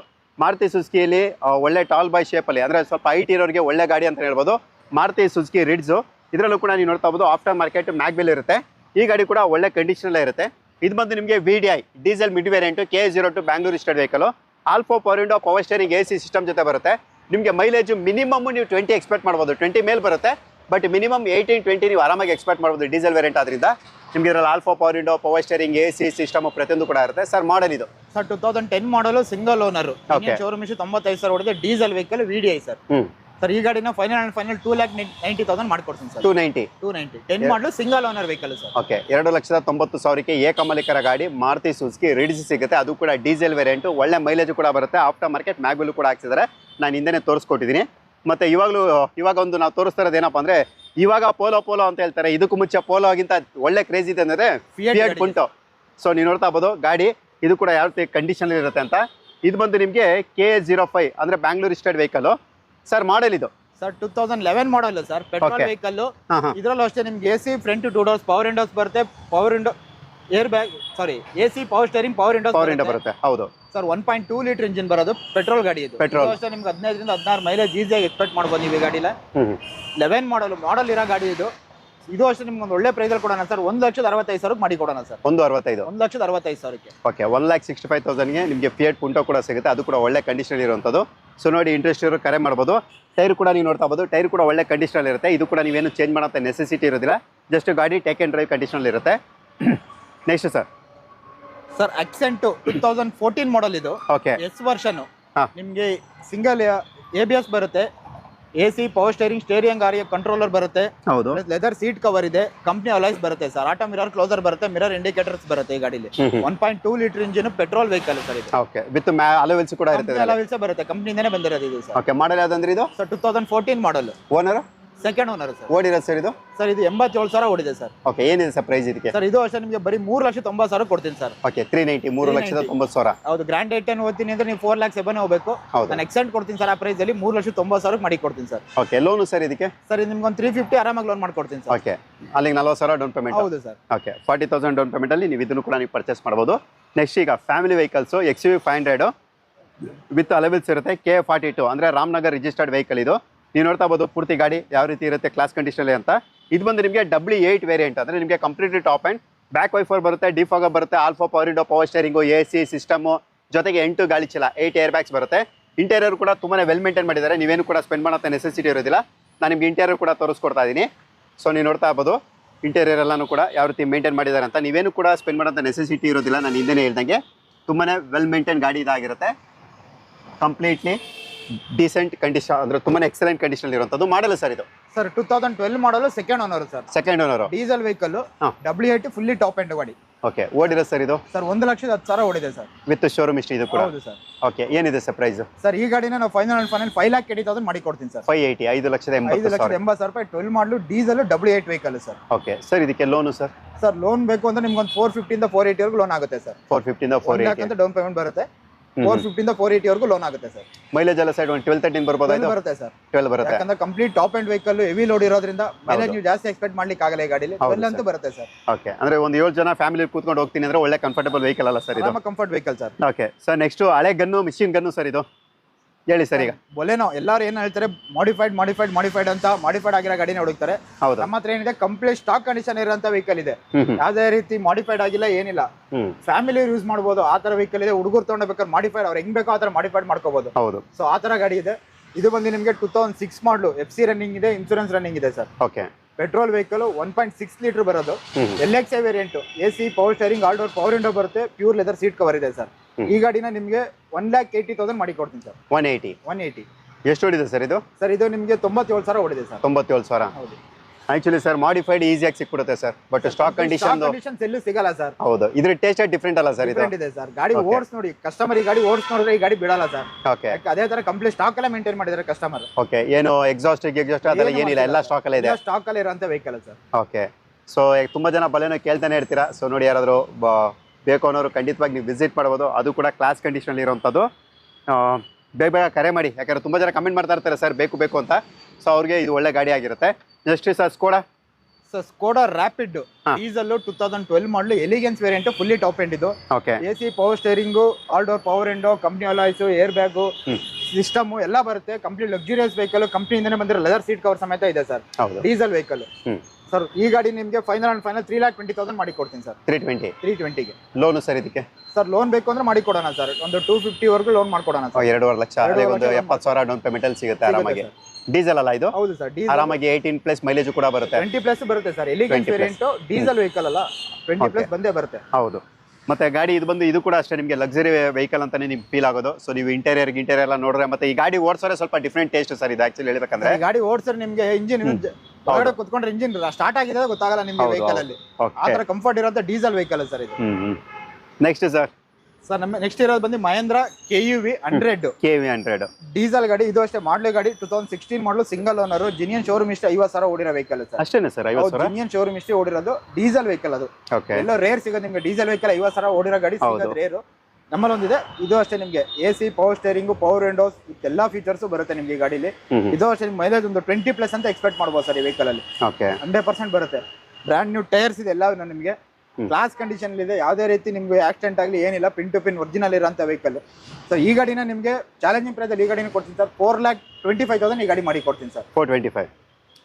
ಮಾರುತಿ ಸುಜುಕಿಯಲ್ಲಿ ಒಳ್ಳೆ ಟಾಲ್ ಬಾಯ್ ಶೇಪಲ್ಲಿ ಅಂದರೆ ಸ್ವಲ್ಪ ಹೈಟ್ ಇರೋರಿಗೆ ಒಳ್ಳೆ ಗಾಡಿ ಅಂತ ಹೇಳ್ಬೋದು. ಮಾರುತಿ ಸುಜುಕಿ ರಿಡ್ಸು ಇದರಲ್ಲೂ ಕೂಡ ನೀವು ನೋಡ್ತಾ ಹೋಗ್ಬೋದು ಆಫ್ಟರ್ ಮಾರ್ಕೆಟ್ ಮ್ಯಾಗ್ಬಿಲ್ ಇರುತ್ತೆ. ಈ ಗಾಡಿ ಕೂಡ ಒಳ್ಳೆ ಕಂಡೀಷನಲ್ಲೇ ಇರುತ್ತೆ. ಇದು ಬಂದು ನಿಮಗೆ V D I diesel mid variant K zero two Bangalore state vehicle all four power window power steering A C system ಜೊತೆ ಬರುತ್ತೆ. ನಿಮಗೆ ಮೈಲೇಜು ಮಿನಿಮಮ್ ನೀವು ಟ್ವೆಂಟಿ ಎಕ್ಸ್ಪೆಕ್ಟ್ ಮಾಡ್ಬೋದು. ಟ್ವೆಂಟಿ ಮೇಲ್ ಬರುತ್ತೆ ಬಟ್ ಮಿನಿಮಮ್ ಏಯ್ಟೀನ್ ಟ್ವೆಂಟಿ ನೀವು ಆರಾಮಾಗಿ ಎಕ್ಸ್ಪೆಕ್ಟ್ ಮಾಡ್ಬೋದು ಡೀಸೆಲ್ ವೇರಿಯಂಟ್ ಆದ್ರಿಂದ. ನಿಮಗೆ ಇದರಲ್ಲಿ all four power window power steering A C system ಪ್ರತಿಯೊಂದು ಕೂಡ ಇರುತ್ತೆ. ಸರ್ ಮಾಡಲ್ ಇದು? Sir two thousand ten model single owner okay showroom ಇಷ್ಟು ತೊಂಬತ್ತೈದು ಸಾವಿರ ಹೊಡೆದ diesel vehicle V D I sir sir ಈ ಗಾಡಿನ final and final two lakh ninety thousand ಮಾಡ್ಕೊಡ್ತೀನಿ sir two ninety two ninety ten model single owner vehicle sir okay ಎರಡು ಲಕ್ಷದ ತೊಂಬತ್ತು ಸಾವಿರಕ್ಕೆ ಏಕಮಲಿಕರ ಗಾಡಿ ಮಾರುತಿ ಸುಜುಕಿ ರಿಡ್ಸ್ ಸಿಗುತ್ತೆ. ಅದು ಕೂಡ ಡೀಸೆಲ್ ವೇರಿಯಂಟ್ ಒಳ್ಳೆ ಮೈಲೇಜ್ ಕೂಡ ಬರುತ್ತೆ. ಆಫ್ಟರ್ ಮಾರ್ಕೆಟ್ ಮ್ಯಾಗ್ಬಿಲ್ ಕೂಡ ಹಾಕ್ಸಿದ್ದಾರೆ. ನಾನು ಹಿಂದೆ ತೋರಿಸ್ಕೊಟ್ಟಿದ್ದೀನಿ. ಮತ್ತೆ ಇವಾಗಲೂ ಇವಾಗ ಒಂದು ನಾವು ತೋರಿಸ್ತಾ ಇರೋದು ಏನಪ್ಪ ಅಂದ್ರೆ ಇವಾಗ ಪೋಲೋ ಪೋಲೋ ಅಂತ ಹೇಳ್ತಾರೆ. ಇದಕ್ಕೂ ಮುಂಚೆ ಪೋಲೋ ಆಗಿಂತ ಒಳ್ಳೆ ಕ್ರೇಜ್ ಇದೆ ಅಂದರೆ ಫಿಯಟ್ ಪುಂಟೋ ಸೊ ನೀವು ನೋಡ್ತಾ ಇರ್ಬೋದು ಗಾಡಿ ಇದು ಕೂಡ ಯಾವ ರೀತಿ ಕಂಡೀಷನ್ ಇರುತ್ತೆ ಅಂತ. ಇದು ಬಂದು ನಿಮಗೆ ಕೆ ಜೀರೋ ಫೈವ್ ಅಂದರೆ Bangalore state vehicle sir model ಇದು sir two thousand eleven model sir petrol vehicle ಇದರಲ್ಲೂ ಅಷ್ಟೇ ನಿಮ್ಗೆ A C front two doors power windows ಬರುತ್ತೆ. Power window air bag sorry A C power steering power window power window ಬರುತ್ತೆ ಹೌದು. Sir one point two litre engine ಬರೋದು petrol ಗಾಡಿ ಇದು. Petrol ನಿಮ್ಗೆ ಹದಿನೈದರಿಂದ ಹದಿನಾರು ಮೈಲೇಜ್ ಈಸಿಯಾಗಿ ಎಕ್ಸ್ಪೆಕ್ಟ್ ಮಾಡ್ಬೋದು ನೀವು ಈ ಗಾಡಿಲ ಲೆವೆನ್ ಮಾಡಲ್ ಮಾಡಲ್ ಇರೋ ಗಾಡಿ ಇದು. ಇದು ಅಷ್ಟೇ ನಿಮ್ಗೆ ಒಂದು ಒಳ್ಳೆ ಪ್ರೈಸಲ್ಲಿ ಕೊಡೋಣ ಸರ್ ಒಂದು ಲಕ್ಷದ ಅರವತ್ತೈದು ಸಾವಿರಕ್ಕೆ ಮಾಡಿ ಕೊಡೋಣ ಸರ್ ಒಂದು ಅರವತ್ತೈದು. ಒಂದು ಲಕ್ಷದ ಅರವತ್ತೈದು ಸಾವಿರಕ್ಕೆ. Okay one lakh sixty five ತೌಸಂಡ್ಗೆ ನಿಮಗೆ ಫಿಯಟ್ ಪುಂಟೋ ಕೂಡ ಸಿಗುತ್ತೆ. ಅದು ಕೂಡ ಒಳ್ಳೆ ಕಂಡೀಷನ್ ಇರುವಂಥದ್ದು. ಸೊ ನೋಡಿ ಇಂಟ್ರೆಸ್ಟ್ ಇರೋ ಕರೆ ಮಾಡ್ಬೋದು. ಟೈರ್ ಕೂಡ ನೀವು ನೋಡ್ತಾ ಹೋಗ್ಬೋದು ಟೈರ್ ಕೂಡ ಒಳ್ಳೆ ಕಂಡೀಷನಲ್ಲಿ ಇರುತ್ತೆ. ಇದು ಕೂಡ ನೀವೇನು ಚೇಂಜ್ ಮಾಡೋಂಥ ನೆಸೆಸಿಟಿ ಇರೋದಿಲ್ಲ. ಜಸ್ಟ್ ಗಾಡಿ ಟೇಕ್ ಆ್ಯಂಡ್ ಡ್ರೈವ್ ಕಂಡೀಷನಲ್ಲಿ ಇರುತ್ತೆ. Next sir sir Accent two thousand fourteen model ಇದು ಓಕೆ ಎಸ್ ವರ್ಷನ್. ನಿಮಗೆ ಸಿಂಗಲ್ ಎ ಬಿ ಎಸ್ ಬರುತ್ತೆ. A C power steering steering area controller ಬರುತ್ತೆ. ಹೌದು. ಲೆದರ್ ಸೀಟ್ ಕವರ್ ಇದೆ. ಕಂಪ್ನಿ ಅಲೈಸ್ ಬರುತ್ತೆ ಸರ್ ಆಟೋ ಮಿರರ್ ಕ್ಲೋಸರ್ ಬರುತ್ತೆ. Mirror indicators ಬರುತ್ತೆ ಈ ಗಾಡಿಲಿ. One point two litre engine petrol vehicle sir ಇದು. ಓಕೆ ವಿತ್ ಅಲೋವೆಲ್ಸ್ ಕೂಡ ಇರುತ್ತೆ ಅಲೈಲ್ಸ್ ಬರುತ್ತೆ. ಕಂಪ್ನಿಯಿಂದನೇ ಬಂದಿರೋದು ಇದು ಸರ್ ಓಕೆ ಮಾಡಲ್ ಯಾವ್ದಂದ್ರೆ ಇದು? Sir two thousand fourteen model owner second owner sir ಓಡಿರೋದು sir ಇದು? ಸರ್ ಇದು ಎಂಬತ್ತೇಳು ಸಾವಿರ ಓಡಿದೆ ಸರ್ ಓಕೆ ಏನಿದೆ ಸರ್ ಪ್ರೈಸ್ ಇದಕ್ಕೆ? ಸರ್ ಇದು ವರ್ಷ ನಿಮಗೆ ಬರೀ ಮೂರು ಲಕ್ಷ ತೊಂಬತ್ತು ಸಾವಿರ ಕೊಡ್ತೀನಿ ಸರ್ ಓಕೆ ತ್ರೀ ನೈಂಟಿ ಮೂರು ಲಕ್ಷದ ತೊಂಬತ್ತು ಸಾವಿರ. ಹೌದು ಗ್ರ್ಯಾಂಡ್ ಏಟ್ ಟೆನ್ ಓದ್ತೀನಿ ಅಂದ್ರೆ ನೀವು ಫೋರ್ ಲ್ಯಾಕ್ ಸೆವೆನ್ ಹೋಗಬೇಕು. ಹೌದು. ನಾನು ಎಕ್ಸೆಂಟ್ ಕೊಡ್ತೀನಿ ಸರ್ ಆ ಪ್ರೈಸ್ ಅಲ್ಲಿ ಮೂರು ಲಕ್ಷ ತೊಂಬತ್ತು ಸಾವಿರ ಮಾಡಿ ಕೊಡ್ತೀನಿ ಸರ್ ಓಕೆ ಲೋನು ಸರ್ ಇದಕ್ಕೆ? ಸರ್ ನಿಮ್ಗೆ ಒಂದು ತ್ರೀ ಫಿಫ್ಟಿ ಆರಾಮಾಗಿ ಲೋನ್ ಮಾಡ್ಕೊಡ್ತೀನಿ ಸರ್ ಓಕೆ ಅಲ್ಲಿ ನಲ್ವತ್ತು ಸಾವಿರ ಡೌನ್ ಪೇಮೆಂಟ್ ಹೌದು sir okay forty thousand down payment ಅಲ್ಲಿ ನೀವು ಇದನ್ನು ಕೂಡ ನೀವು ಪರ್ಚೇಸ್ ಮಾಡಬಹುದು. ನೆಕ್ಸ್ಟ್ ಈಗ family vehicles X U five hundred with alloy wheels ಇರುತ್ತೆ ಕೆ ಫಾರ್ಟಿ ಟು ಅಂದರೆ ರಾಮನಗರ್ ರಿಜಿಸ್ಟರ್ಡ್ ವೆಹಿಕಲ್ ಇದು. ನೀವು ನೋಡ್ತಾ ಬೋದು ಪೂರ್ತಿ ಗಾಡಿ ಯಾವ ರೀತಿ ಇರುತ್ತೆ ಕ್ಲಾಸ್ ಕಂಡೀಷನಲ್ಲಿ ಅಂತ. ಇದು ಬಂದು ನಿಮಗೆ ಡಬ್ಲಿ ಏಯ್ಟ್ ವೇರಿಯಂಟ್ ಅಂದರೆ ನಿಮಗೆ completely top and back wiper ಬರುತ್ತೆ ಡಿಫಾಗ ಬರುತ್ತೆ alpha power window power steering A C system ಜೊತೆಗೆ ಎಂಟು ಗಾಳಿ ಚಿಲ್ಲ ಏಯ್ಟ್ ಏರ್ ಬ್ಯಾಗ್ಸ್ ಬರುತ್ತೆ. ಇಂಟೀರಿಯರ್ ಕೂಡ ತುಂಬಾ ವೆಲ್ ಮೇಂಟೈನ್ ಮಾಡಿದ್ದಾರೆ. ನೀವೇನು ಕೂಡ ಸ್ಪೆಂಡ್ ಮಾಡೋಂಥ ನೆಸೆಸಿಟಿ ಇರೋದಿಲ್ಲ. ನಾನು ನಿಮ್ಗೆ ಇಂಟೀರಿಯರ್ ಕೂಡ ತೋರಿಸ್ಕೊಡ್ತಾ ಇದ್ದೀನಿ. ಸೊ ನೀವು ನೋಡ್ತಾ ಇರ್ಬೋದು ಇಂಟೀರಿಯರ್ ಎಲ್ಲಾನು ಕೂಡ ಯಾವ ರೀತಿ ಮೇಂಟೈನ್ ಮಾಡಿದ್ದಾರೆ ಅಂತ. ನೀವೇನು ಕೂಡ ಸ್ಪೆಂಡ್ ಮಾಡೋಂಥ ನೆಸೆಸಿಟಿ ಇರೋದಿಲ್ಲ, ನಾನು ಹಿಂದೆ ಹೇಳ್ದಂಗೆ. ತುಂಬಾ ವೆಲ್ ಮೇಂಟೈನ್ ಗಾಡಿ ಇದಾಗಿರುತ್ತೆ. ಕಂಪ್ಲೀಟ್ಲಿ ಡೀಸೆಂಟ್ ಕಂಡೀಷನ್ ಅಂದ್ರೆ ತುಂಬಾ ಎಕ್ಸಲೆಂಟ್ ಕಂಡೀಷನ್ ಇರುವಂತದ್ದು ಮಾಡಲ್ಲ ಸರ್ ಇದು. Sir two thousand twelve model second owner sir second owner diesel vehicle. W eight fully top end ಗಾಡಿ. ಓಕೆ ಓಡಿರೋ ಸರ್ ಇದು? ಸರ್ ಒಂದು ಲಕ್ಷದ ಹತ್ತು ಸಾವಿರ ಓಡಿದೆ ಸರ್ ವಿತ್ ಶೋರೂಮ್ ಇಷ್ಟು ಇದು ಕೂಡ? ಹೌದು ಸರ್ ಓಕೆ ಏನಿದೆ ಸರ್ ಪ್ರೈಸ್ ಸರ್ ಈ ಗಾಡಿನ ನಾವು final and final five lakh eighty thousand ಮಾಡಿ ಕೊಡ್ತೀನಿ ಸರ್ ಫೈವ್ ಏಯ್ಟಿ ಐದು ಲಕ್ಷದ ಐದು ಲಕ್ಷದ ಎಂಬತ್ತು ಸಾವಿರ ರೂಪಾಯಿ twelve model diesel W eight vehicle sir okay sir ಇದಕ್ಕೆ ಲೋನು ಸರ್ ಸರ್ ಲೋನ್ ಬೇಕು ಅಂದ್ರೆ ನಿಮ್ಗೆ ಒಂದು ಫೋರ್ ಫಿಫ್ಟಿಯಿಂದ ಫೋರ್ ಏಯ್ಟಿವರೆಗೂ ಲೋನ್ ಆಗುತ್ತೆ ಸರ್ ಫೋರ್ ಫಿಫ್ಟಿಯಿಂದ ಫೋರ್ ಅಂತ ಡೌನ್ ಪೇಮೆಂಟ್ ಬರುತ್ತೆ. ಫೋರ್ ಫಿಫ್ಟಿಂದ ಫೋರ್ ಏಯ್ಟಿವರೆಗೂ ಲೋನ್ ಆಗುತ್ತೆ ಸರ್. ಮೈಲೇಜ್ ಎಲ್ಲ ಸೈಡ್ ಒಂದು ಟ್ವೆಲ್ ತರ್ಟಿನ್ ಬರ್ಬೋದು ಬರುತ್ತೆ ಸರ್. ಟ್ವೆಲ್ ಬರುತ್ತೆ. ಯಾಕಂದ್ರೆ complete top end vehicle heavy load ಇರೋದ್ರಿಂದ ಮೈಲೇಜ್ ನೀವು ಜಾಸ್ತಿ ಎಕ್ಸ್ಪೆಕ್ಟ್ ಮಾಡ್ಲಿಕ್ಕೆ ಆಗಲ್ಲ ಈ ಗಾಡಿಲಿ. ಟ್ವೆಲ್ ಅಂತೂ ಬರುತ್ತೆ ಸರ್. ಓಕೆ ಅಂದ್ರೆ ಒಂದು ಏಳು ಜನ ಫ್ಯಾಮಿಲಿ ಕೂತ್ಕೊಂಡು ಹೋಗ್ತೀನಿ ಅಂದ್ರೆ ಒಳ್ಳೆ ಕಂಫರ್ಟಬಲ್ ವೆಹಿಕಲ್ ಅಲ್ಲ ಸರ್ ಇದು? Comfort vehicle sir. Okay sir next ಹಳೆ ಗನ್ನು ಮಿಷಿನ್ ಗನ್ನು ಸರ್ ಇದು? ಹೇಳಿ ಸರ್ ಈಗ. ಬೊಲೆನೋ ಎಲ್ಲರೂ ಏನು ಹೇಳ್ತಾರೆ ಮಾಡಿಫೈಡ್ ಮಾಡಿಫೈಡ್ ಮಾಡಿಫೈಡ್ ಅಂತ ಮಾಡಿಫೈಡ್ ಆಗಿರೋ ಗಾಡಿನ ಹುಡುಕ್ತಾರೆ. ನಮ್ಮ ಹತ್ರ ಏನಿದೆ ಕಂಪ್ಲೀಟ್ ಸ್ಟಾಕ್ ಕಂಡೀಷನ್ ಇರುವಂತ ವೆಹಿಕಲ್ ಇದೆ. ಯಾವುದೇ ರೀತಿ ಮಾಡಿಫೈಡ್ ಆಗಿಲ್ಲ ಏನಿಲ್ಲ. ಫ್ಯಾಮಿಲಿ ಯೂಸ್ ಮಾಡಬಹುದು ಆ ತರ ವೆಹಿಕಲ್ ಇದೆ. ಹುಡುಗರು ತಗೊಂಡ್ಬೇಕಾದ್ರೆ ಮಾಡಿಫೈಡ್ ಅವ್ರು ಹೆಂಗ್ ಬೇಕೋ ಆತರ ಮಾಡಿಫೈಡ್ ಮಾಡ್ಕೋಬಹುದು ಹೌದು. ಸೊ ಆ ಥರ ಗಾಡಿ ಇದೆ. ಇದು ಬಂದು ನಿಮಗೆ two thousand six model F C running ಇದೆ ಇನ್ಸೂರೆನ್ಸ್ ರನ್ನಿಂಗ್ ಇದೆ sir. Okay petrol vehicle one point six litre ಬರೋದು. L X I variant A C power steering all door power window ಬರುತ್ತೆ ಪ್ಯೂರ್ ಲೆದರ್ ಸೀಟ್ ಕವರ್ ಇದೆ sir. ಈ ಗಾಡಿನ ನಿಮಗೆ one lakh eighty thousand ಮಾಡಿ ಕೊಡ್ತೀನಿ sir. One eighty one eighty ಎಷ್ಟು ಹೊಡಿದೆ ಸರ್ ಇದು? ಸರ್ ಇದು ನಿಮಗೆ ತೊಂಬತ್ತೇಳು ಸಾವಿರ ಹೊಡಿದೆ ಸರ್. ತೊಂಬತ್ತೇಳು ಸಾವಿರ. ಹೌದು. ಆಕ್ಚುಲಿ ಸರ್ ಮಾಡಿಫೈಡ್ ಈಸಿಯಾಗಿ ಸಿಕ್ಬಿಡುತ್ತೆ sir but stock condition conditions ಎಲ್ಲೂ ಸಿಗಲ್ಲ ಸರ್. ಹೌದು ಇದ್ರ ಟೇಸ್ಟ್ ಡಿಫ್ರೆಂಟ್ ಅಲ್ಲ ಸರ್ ಇದು? ಇದೆ ಸರ್. ಗಾಡಿ ಓಡ್ಸ್ ಓಡಿಸ್ ನೋಡಿ ಕಸ್ಟಮರ್ ಈ ಗಾಡಿ ಓಡಿಸ್ ನೋಡಿದ್ರೆ ಈ ಗಾಡಿ ಬಿಡಲ್ಲ ಸರ್. ಓಕೆ ಅದೇ ತರ ಕಂಪ್ಲೀಟ್ ಸ್ಟಾಕ್ ಎಲ್ಲ ಮೇಂಟೈನ್ ಮಾಡಿದ್ರೆ ಕಸ್ಟಮರ್ ಓಕೆ ಏನು ಎಕ್ಸಾಸ್ಟ್ ಎಕ್ಸಾಸ್ಟ್ ಅದೆಲ್ಲ ಏನಿಲ್ಲ ಎಲ್ಲ ಸ್ಟಾಕ್ ಅಲ್ಲೇ ಇದೆ. ಸ್ಟಾಕ್ ಅಲ್ಲಿ ಇರುವಂತ ವೆಹಿಕಲ್ ಸರ್. ಓಕೆ ಸೊ ತುಂಬಾ ಜನ ಬಲೆನೋ ಕೇಳ್ತಾನೆ ಇರ್ತೀರಾ? ಸೊ ನೋಡಿ ಯಾರಾದರೂ ಬೇಕು ಅನ್ನೋರು ಖಂಡಿತವಾಗಿ ನೀವು ವಿಸಿಟ್ ಮಾಡ್ಬೋದು. ಅದು ಕೂಡ ಕ್ಲಾಸ್ ಕಂಡೀಷನ್ ಇರುವಂಥದ್ದು. ಬೇಗ ಬೇಗ ಕರೆ ಮಾಡಿ. ಯಾಕಂದ್ರೆ ತುಂಬ ಜನ ಕಮೆಂಟ್ ಮಾಡ್ತಾ ಇರ್ತಾರೆ ಸರ್ ಬೇಕು ಬೇಕು ಅಂತ. ಸೊ ಅವ್ರಿಗೆ ಇದು ಒಳ್ಳೆ ಗಾಡಿ ಆಗಿರುತ್ತೆ. Next sir Skoda sir Skoda Rapid diesel two thousand twelve model elegance variant fully top end ಇದು. Okay A C power steering all door power window company alloys air bag. System ಎಲ್ಲ ಬರುತ್ತೆ. Complete luxurious vehicle ಕಂಪ್ನಿಯಿಂದನೇ ಬಂದಿರೋ leather seat cover ಸಮೇತ ಇದೆ sir ಹೌದು. Diesel vehicle. Sir ಈ ಗಾಡಿ ನಿಮಗೆ final and final three lakh twenty thousand ಮಾಡಿ ಕೊಡ್ತೀನಿ ಸರ್ ತ್ರೀ ಟ್ವೆಂಟಿ ತ್ರೀ ಟ್ವೆಂಟಿಗೆ ಲೋನ್ ಸರ್ ಇದಕ್ಕೆ? ಸರ್ ಲೋನ್ ಬೇಕು ಅಂದ್ರೆ ಮಾಡಿ ಕೊಡೋಣ ಸರ್ ಒಂದು ಟೂ ಫಿಫ್ಟಿ ವರ್ಗು ಲೋನ್ ಮಾಡ್ಕೊಡೋಣ ಸರ್ ಎರಡೂವರೆ ಲಕ್ಷ. ಅದೇ ಒಂದು ಎಪ್ಪತ್ತು ಸಾವಿರ ಡೌನ್ ಪೇಮೆಂಟ್ ಅಲ್ಲಿ ಸಿಗುತ್ತೆ ಆರಾಮಾಗಿ. ಡೀಸೆಲ್ ಅಲ್ಲ ಇದು? ಹೌದು ಸರ್ ಆರಾಮಾಗಿ ಏಯ್ಟೀನ್ ಪ್ಲಸ್ ಮೈಲೇಜ್ ಕೂಡ ಬರುತ್ತೆ. ಟ್ವೆಂಟಿ ಪ್ಲಸ್ ಬರುತ್ತೆ ಸರ್ ಎಲ್ಲಿ 20 ವೇರಿಯಂಟ್ ಡೀಸೆಲ್ ವೆಹಿಕಲ್ ಅಲ್ಲ. ಟ್ವೆಂಟಿ. ಪ್ಲಸ್ ಬಂದೇ ಬರುತ್ತೆ. ಹೌದು. ಮತ್ತೆ ಗಾಡಿ ಇದು ಬಂದು ಇದು ಕೂಡ ಅಷ್ಟೇ ನಿಮಗೆ ಲಕ್ಸರಿ ವೆಹಿಕಲ್ ಅಂತಾನೆ ನಿಮ್ಗೆ ಫೀಲ್ ಆಗೋದು. ಸೊ ನೀವು ಇಂಟೀರಿಯರ್ ಇಂಟೀರಿಯರ್ ಎಲ್ಲ ನೋಡ್ರೆ ಮತ್ತೆ ಈ ಗಾಡಿ ಓಡಿಸೋರೆ ಸ್ವಲ್ಪ ಡಿಫ್ರೆಂಟ್ ಟೇಸ್ಟ್ ಸರ್ ಇದು ಆಕ್ಚುಲಿ ಹೇಳ್ಬೇಕಂದ್ರೆ. ಗಾಡಿ ಓಡಿಸಿದ್ರೆ ನಿಮಗೆ ಇಂಜಿನ್ ಹೊರಗಡೆ ಕುತ್ಕೊಂಡ್ರೆ ಇಂಜಿನ್ ಸ್ಟಾರ್ಟ್ ಆಗಿದೆ ಗೊತ್ತಾಗಲ್ಲ ನಿಮ್ಗೆ ವೆಹಿಕಲ್ ಅಲ್ಲಿ. ಆ ತರ ಕಂಫರ್ಟ್ ಇರೋಂಥ ಡೀಸೆಲ್ ವೆಹಿಕಲ್ ಸರ್ ಇದು. ನೆಕ್ಸ್ಟ್ ಸರ್ ಸರ್ ನಮ್ಮ ನೆಕ್ಸ್ಟ್ ಇರೋದು ಬಂದು Mahindra K U V hundred K V hundred diesel ಗಾಡಿ ಇದು ಅಷ್ಟೇ ಮಾಡ್ಲಿ ಗಾಡಿ two thousand sixteen model single owner genuine showroom ಇಷ್ಟೇ ಐವತ್ತು ಸಾವಿರ ಓಡಿರೋ ವೆಹಿಕಲ್ ಸರ್ ಅಷ್ಟೇನೆ ಸರ್ ಜಿನಿಯನ್ ಶೋರೂಮ್ ಇಷ್ಟೇ ಓಡಿರೋದು ಡೀಸೆಲ್ ವೆಹಿಕಲ್ ಅದು. ಎಲ್ಲೋ ರೇರ್ ಸಿಗೋದು ನಿಮ್ಗೆ ಡೀಸೆಲ್ ವೆಹಿಕಲ್ ಐವತ್ತು ಸಾವಿರ ಓಡಿರೋ ಗಾಡಿ. ಸಿಗೋದು ರೇರು ನಮ್ಮಲ್ಲಿ ಒಂದಿದೆ ಇದು ಅಷ್ಟೇ ನಿಮಗೆ A C power steering power windows ಎಲ್ಲಾ ಫೀಚರ್ಸ್ ಬರುತ್ತೆ ನಿಮ್ಗೆ ಈ ಗಾಡಿಲಿ. ಇದು ಅಷ್ಟೇ ಮೈಲೇಜ್ ಒಂದು ಟ್ವೆಂಟಿ ಪ್ಲಸ್ ಅಂತ ಎಕ್ಸ್ಪೆಕ್ಟ್ ಮಾಡ್ಬೋದು ಸರ್ ಈ ವೆಹಿಕಲ್ ಅಲ್ಲಿ. ಓಕೆ ಹಂಡ್ರೆಡ್ ಪರ್ಸೆಂಟ್ ಬರುತ್ತೆ. ಬ್ರ್ಯಾಂಡ್ ನ್ಯೂ ಟೈರ್ಸ್ ಇದೆ ಎಲ್ಲ ನಿಮಗೆ. ಕ್ಲಾಸ್ ಕಂಡೀಷನ್ ಇದೆ. ಯಾವುದೇ ರೀತಿ ನಿಮ್ಗೆ ಆಕ್ಸಿಡೆಂಟ್ ಆಗಲಿ ಏನಿಲ್ಲ ಪಿನ್ ಟು ಪಿನ್ ಒರಿಜಿನಲ್ ಇರೋಂಥ ವೆಹಿಕಲ್ ಸೊ ಈ ಗಾಡಿನ ನಿಮಗೆ ಚಾಲೆಂಜಿಂಗ್ ಪ್ರೈಸಲ್ಲಿ ಈ ಗಾಡಿನ ಕೊಡ್ತೀನಿ sir. Four lakh twenty five thousand ಈ ಗಾಡಿ ಮಾಡಿ ಕೊಡ್ತೀನಿ sir. Four twenty five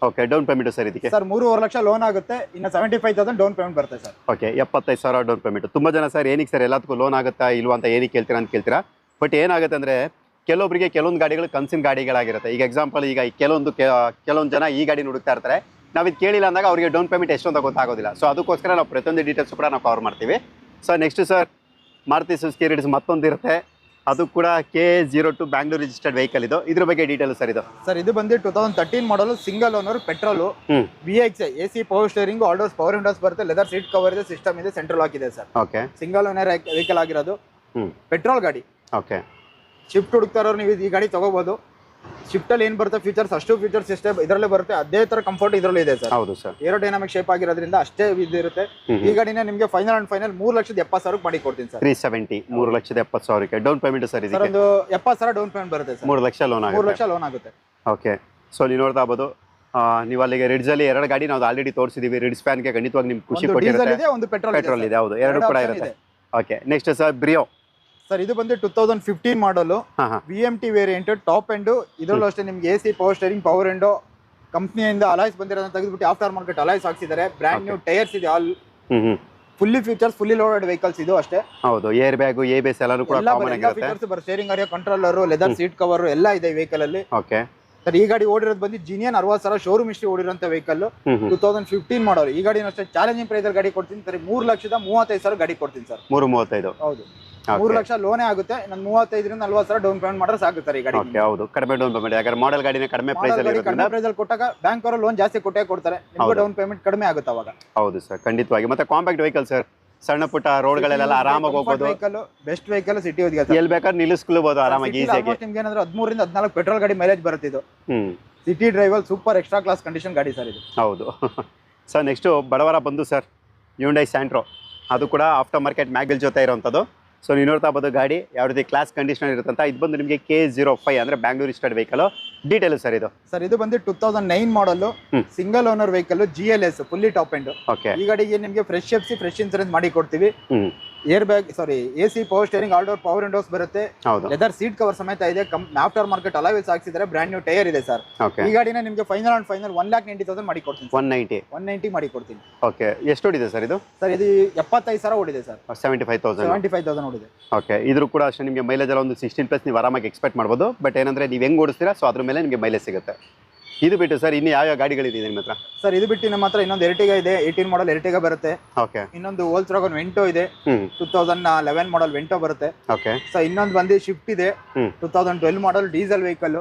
okay down payment sir ಇದಕ್ಕೆ? ಸರ್ ಮೂರುವರೆ ಲಕ್ಷ ಲೋನ್ ಆಗುತ್ತೆ. ಇನ್ನು seventy five thousand down payment ಬರುತ್ತೆ ಸರ್. ಓಕೆ ಎಪ್ಪತ್ತೈದು ಸಾವಿರ ಡೌನ್ ಪೇಮೆಂಟ್ ತುಂಬ ಜನ ಸರ್ ಏನಕ್ಕೆ ಸರ್ ಎಲ್ಲದಕ್ಕೂ ಲೋನ್ ಆಗುತ್ತಾ ಇಲ್ವಾ ಅಂತ ಏನಕ್ಕೆ ಕೇಳ್ತೀರಾ ಅಂತ ಕೇಳ್ತೀರಾ? ಬಟ್ ಏನಾಗುತ್ತೆ ಅಂದರೆ ಕೆಲವೊಬ್ಬರಿಗೆ ಕೆಲವೊಂದು ಗಾಡಿಗಳು ಕನ್ಸಿನ ಗಾಡಿಗಳಾಗಿರುತ್ತೆ. ಈಗ ಎಕ್ಸಾಂಪಲ್ ಈಗ ಕೆಲವೊಂದು ಕೆಲವೊಂದು ಜನ ಈ ಗಾಡಿ ಹುಡುಕ್ತಾ ಇರ್ತಾರೆ. ನಾವು ಇದು ಕೇಳಿಲ್ಲ ಅಂದಾಗ ಅವರಿಗೆ ಡೌನ್ ಪೇಮೆಂಟ್ ಎಷ್ಟು ಅಂತ ಗೊತ್ತಾಗೋದಿಲ್ಲ. ಸೊ ಅದಕ್ಕೋಸ್ಕರ ನಾವು ಪ್ರತಿಯೊಂದು ಡೀಟೇಲ್ಸ್ ಕೂಡ ನಾವು ಕವರ್ ಮಾಡ್ತೀವಿ. So next sir Maruti Suzuki Ritz ಮತ್ತೊಂದು ಇರುತ್ತೆ ಅದು ಕೂಡ K zero two Bangalore registered vehicle ಇದು. ಇದ್ರ ಬಗ್ಗೆ ಡೀಟೇಲ್ ಸರ್ ಇದು? ಸರ್ ಇದು ಬಂದು two thousand thirteen model single owner petrol V X A C power steering all doors power windows ಬರುತ್ತೆ. ಲೆದರ್ ಸೀಟ್ ಕವರ್ ಇದೆ ಸಿಸ್ಟಮ್ ಇದೆ ಸೆಂಟ್ರಲ್ ಲಾಕ್ ಇದೆ sir. Okay single owner vehicle ಆಗಿರೋದು. Petrol ಗಾಡಿ. Okay Swift ಹುಡುಕ್ತಾರೋ ನೀವು ಈ ಗಾಡಿ ತಗೋಬಹುದು ಶಿಫ್ಟ್ ಅಲ್ಲಿ ಏನ್ ಬರುತ್ತೆ? ಫೀಚರ್ಸ್ ಅಷ್ಟು ಫೀಚರ್ಸ್ ಎಷ್ಟೇ ಇದರಲ್ಲೇ ಬರುತ್ತೆ. ಅದೇ ತರ ಕಂಫರ್ಟ್ ಇದರಲ್ಲಿ ಇದೆ ಸರ್. ಹೌದು ಸರ್. ಏರೋಡೈನಾಮಿಕ್ ಶೇಪ್ ಆಗಿರೋದ್ರಿಂದ ಅಷ್ಟೇ ಇದಿರುತ್ತೆ ಈ ಗಾಡಿನ ನಿಮಗೆ ಫೈನಲ್ ಅಂಡ್ ಫೈನಲ್ ಮೂರು ಲಕ್ಷದ ಎಪ್ಪತ್ತು ಸಾವಿರಕ್ಕೆ ಮಾಡಿ ಕೊಡ್ತೀನಿ ಸರ್. ತ್ರೀ ಸೆವೆಂಟಿ ಮೂರು ಲಕ್ಷದ ಎಪ್ಪತ್ತು ಸಾವಿರಕ್ಕೆ. ಡೌನ್ ಪೇಮೆಂಟ್ ಸರ್ ಸರ್ ಒಂದು ಎಪ್ಪತ್ತು ಸಾವಿರ ಡೌನ್ ಪೇಮೆಂಟ್ ಬರುತ್ತೆ ಸರ್. ಮೂರು ಲಕ್ಷ ಲೋನ್ ಮೂರು ಆಗುತ್ತೆ ಲಕ್ಷ ಲೋನ್ ಆಗುತ್ತೆ. ಓಕೆ ಸೊ ನೀವು ನೋಡ್ತಾ ಇರ್ಬೋದು ನೀವು ಅಲ್ಲಿಗೆ ರಿಡ್ಜಲ್ಲಿ ಎರಡು ಗಾಡಿ ನಾವು ಆಲ್ರೆಡಿ ತೋರಿಸಿದೀವಿ. ರಿಡ್ಸ್ ಫ್ಯಾನ್ಗೆ ಖಂಡಿತವಾಗಿ ನಿಮ್ಗೆ ಖುಷಿ ಒಂದು ಡೀಸೆಲ್ ಕೊಟ್ಟಿರುತ್ತೆ ಇದೆ ಒಂದು ಪೆಟ್ರೋಲ್ ಪೆಟ್ರೋಲ್ ಇದೆ ಹೌದು. ಎರಡು ಕೂಡ ಇರುತ್ತೆ. Okay next sir Brio sir ಇದು ಬಂದು two thousand fifteen model V M T variant top end ಇದರಲ್ಲೂ ಅಷ್ಟೇ ನಿಮ್ಗೆ A C power steering power window ಕಂಪ್ನಿಯಿಂದ alloys ಬಂದಿರೋದನ್ನ ತೆಗೆದುಬಿಟ್ಟು ಆಫ್ಟರ್ ಮಾರ್ಕೆಟ್ ಅಲಾಯ್ಸ್ ಹಾಕ್ಸಿದ್ದಾರೆ ಬ್ರ್ಯಾಂಡ್ ನ್ಯೂ ಟೈರ್ಸ್ ಇದೆ all fully features fully loaded vehicles ಇದು ಅಷ್ಟೇ. ಹೌದು ಏರ್ ಬ್ಯಾಗ್ ಎ ಬೇಸ್ ಎಲ್ಲಾನು ಕೂಡ ಕಾಮನ್ ಆಗಿರುತ್ತೆ. Features steering area controller leather seat cover ಎಲ್ಲ ಇದೆ ವೆಹಿಕಲ್ ಅಲ್ಲಿ. ಓಕೆ ಸರ್ ಈ ಗಾಡಿ ಓಡಿರೋದು ಬಂದು ಜಿನಿಯನ್ ಅರವತ್ತು ಸಾವಿರ ಶೋರೂಮ್ ಇಷ್ಟು ಓಡಿರೋಂಥ ವೆಹಿಕಲ್ ಟೂ ತೌಸಂಡ್ ಫಿಫ್ಟೀನ್ ಮಾಡೋರು ಈ ಗಾಡಿ ಅಷ್ಟೇ ಚಾಲೆಂಜಿಂಗ್ ಪ್ರೈಸ್ ಗಾಡಿ ಕೊಡ್ತೀನಿ. ಸರ್ ಮೂರು ಲಕ್ಷದ ಮೂವತ್ತೈದು ಸಾವಿರ ಗಾಡಿ ಕೊಡ್ತೀನಿ ಸರ್. ಮೂರು ಮೂವತ್ತೈದು. ಹೌದು. ಮೂರು ಲಕ್ಷ ಲೋನ್ ಆಗುತ್ತೆ. ನಾನು ಮೂವತ್ತೈದರಿಂದ ನಲ್ವತ್ತು ಸಾವಿರ ಡೌನ್ ಪೇಮೆಂಟ್ ಮಾಡಿದ್ರೆ ಸಾಕು ಸರ್ ಈ ಗಾಡಿ ಓಕೆ ಹೌದು. ಕಡಿಮೆ ಡೌನ್ ಪೇಮೆಂಟ್ ಯಾಕಂದ್ರೆ ಮಾಡೆಲ್ ಗಾಡಿನ ಕಡಿಮೆ ಪ್ರೈಸ್ ಅಲ್ಲಿ ಕಡಿಮೆ ಪ್ರೈಸ್ ಅಲ್ಲಿ ಕೊಟ್ಟಾಗ ಬ್ಯಾಂಕ್ ಅವರು ಲೋನ್ ಜಾಸ್ತಿ ಕೊಟ್ಟೇ ಕೊಡ್ತಾರೆ. ನಿಮಗೆ ಡೌನ್ ಪೇಮೆಂಟ್ ಕಡಿಮೆ ಆಗುತ್ತೆ ಅವಾಗ. ಹೌದು ಸರ್ ಖಂಡಿತವಾಗಿ. ಮತ್ತೆ ಕಾಂಪ್ಯಾಕ್ಟ್ ವೆಹಿಕಲ್ ಸರ್ ಸಣ್ಣ ಪುಟ್ಟ ರೋಡ್ ಗಳೆಲ್ಲ ಆರಾಮಾಗಿ ಹೋಗ್ಬೋದು. ವೆಹಿಕಲ್ ಬೆಸ್ಟ್ ವೆಹಿಕಲ್ ಸಿಟಿ ಹೋಗಿ ಎಲ್ಲಿ ಬೇಕಾದ್ರೆ ನಿಲ್ಲಿಸ್ಕೊಳ್ಬೋದು ಆರಾಮಾಗಿ ಈಸಿಯಾಗಿ ನಿಮ್ಗೆ ಏನಾದ್ರು ಹದಿಮೂರಿಂದ ಹದಿನಾಲ್ಕು ಪೆಟ್ರೋಲ್ ಗಾಡಿ ಮೈಲೇಜ್ ಬರುತ್ತಿದ್ದು ಸಿಟಿ ಡ್ರೈವಲ್ ಸೂಪರ್ ಎಕ್ಸ್ಟ್ರಾ ಕ್ಲಾಸ್ ಕಂಡೀಷನ್ ಗಾಡಿ ಸರ್ ಇದು. ಹೌದು. ಸರ್ ನೆಕ್ಸ್ಟ್ ಬಡವರ ಬಂದು ಸರ್ ಯುಂಡೈ ಸ್ಯಾಂಟ್ರೋ ಅದು ಕೂಡ ಆಫ್ಟರ್ ಮಾರ್ಕೆಟ್ ಮ್ಯಾಗಲ್ ಜೊತೆ ಇರೋಂಥದ್ದು. ಸೊ ನೀವು ನೋಡ್ತಾ ಬೋದು ಗಾಡಿ ಯಾವ ರೀತಿ ಕ್ಲಾಸ್ ಕಂಡೀಷನ್ ಇರುತ್ತಂತ ಇದು ಬಂದು ನಿಮಗೆ ಕೆ ಜೀರೋ ಫೈವ್ ಅಂದರೆ Bangalore state vehicle detail sir ಇದು? ಸರ್ ಇದು ಬಂದು two thousand nine model single owner vehicle G L S fully top end okay ಈ ಗಾಡಿಗೆ ನಿಮಗೆ ಫ್ರೆಶ್ ಎಫ್ಸಿ ಫ್ರೆಶ್ ಇನ್ಸೂರೆನ್ಸ್ ಮಾಡಿ ಕೊಡ್ತೀವಿ. Air bag sorry A C power steering all door power windows ಬರುತ್ತೆ. Leather seat cover ಸಮೇತ ಇದೆ. After market alloy wheels ಹಾಕಿಸಿದ್ರೆ brand new tyre ಇದೆ ಸರ್. ಈ ಗಾಡಿನ ನಿಮಗೆ final and final one lakh ninety thousand ಮಾಡಿ ಕೊಡ್ತೀನಿ ಒನ್ ನೈಂಟಿ ಒನ್ ನೈಂಟಿ ಮಾಡಿ ಕೊಡ್ತೀನಿ ಓಕೆ ಎಷ್ಟು ಓಡಿದೆ ಸರ್ ಇದು? ಸರ್ ಇದು ಎಪ್ಪತ್ತೈದು ಸಾವಿರ ಓಡಿದೆ sir. Seventy five thousand seventy five thousand ಓಡಿದೆ. ಓಕೆ ಇದ್ರೂ ಕೂಡ ಅಷ್ಟೇ ನಿಮಗೆ ಮೈಲೇಜ್ ಎಲ್ಲ ಒಂದು ಸಿಕ್ಸ್ಟೀನ್ ಪ್ಲಸ್ ನೀವು ಆರಾಮಾಗಿ ಎಕ್ಸ್ಪೆಕ್ಟ್ ಮಾಡ್ಬೋದು. ಬಟ್ ಏನಂದ್ರೆ ನೀವು ಹೆಂಗ್ ಓಡಿಸ್ತೀರಾ? ಸೊ ಅದ್ರ ಮೇಲೆ ನಿಮಗೆ ಮೈಲೇಜ್ ಸಿಗುತ್ತೆ. ಇದು ಬಿಟ್ಟು ಸರ್ ಇನ್ನು ಯಾವ ಗಾಡಿಗಳಿದೆ ನಿಮ್ಮ ಹತ್ರ? ಸರ್ ಇದು ಬಿಟ್ಟು ನಮ್ಮ ಹತ್ರ ಇನ್ನೊಂದು ಎರಟಿಗ ಇದೆ ಏಯ್ಟೀನ್ ಮಾಡಲ್ ಎರಟಿಗ ಬರುತ್ತೆ. ಓಕೆ ಇನ್ನೊಂದು ಓಲ್ಸ್ ಡ್ರಾಗನ್ ವೆಂಟೋ ಇದೆ two thousand eleven model Vento ಬರುತ್ತೆ. ಓಕೆ ಸೊ ಇನ್ನೊಂದು ಬಂದು ಶಿಫ್ಟ್ ಇದೆ. Two thousand twelve model diesel vehicle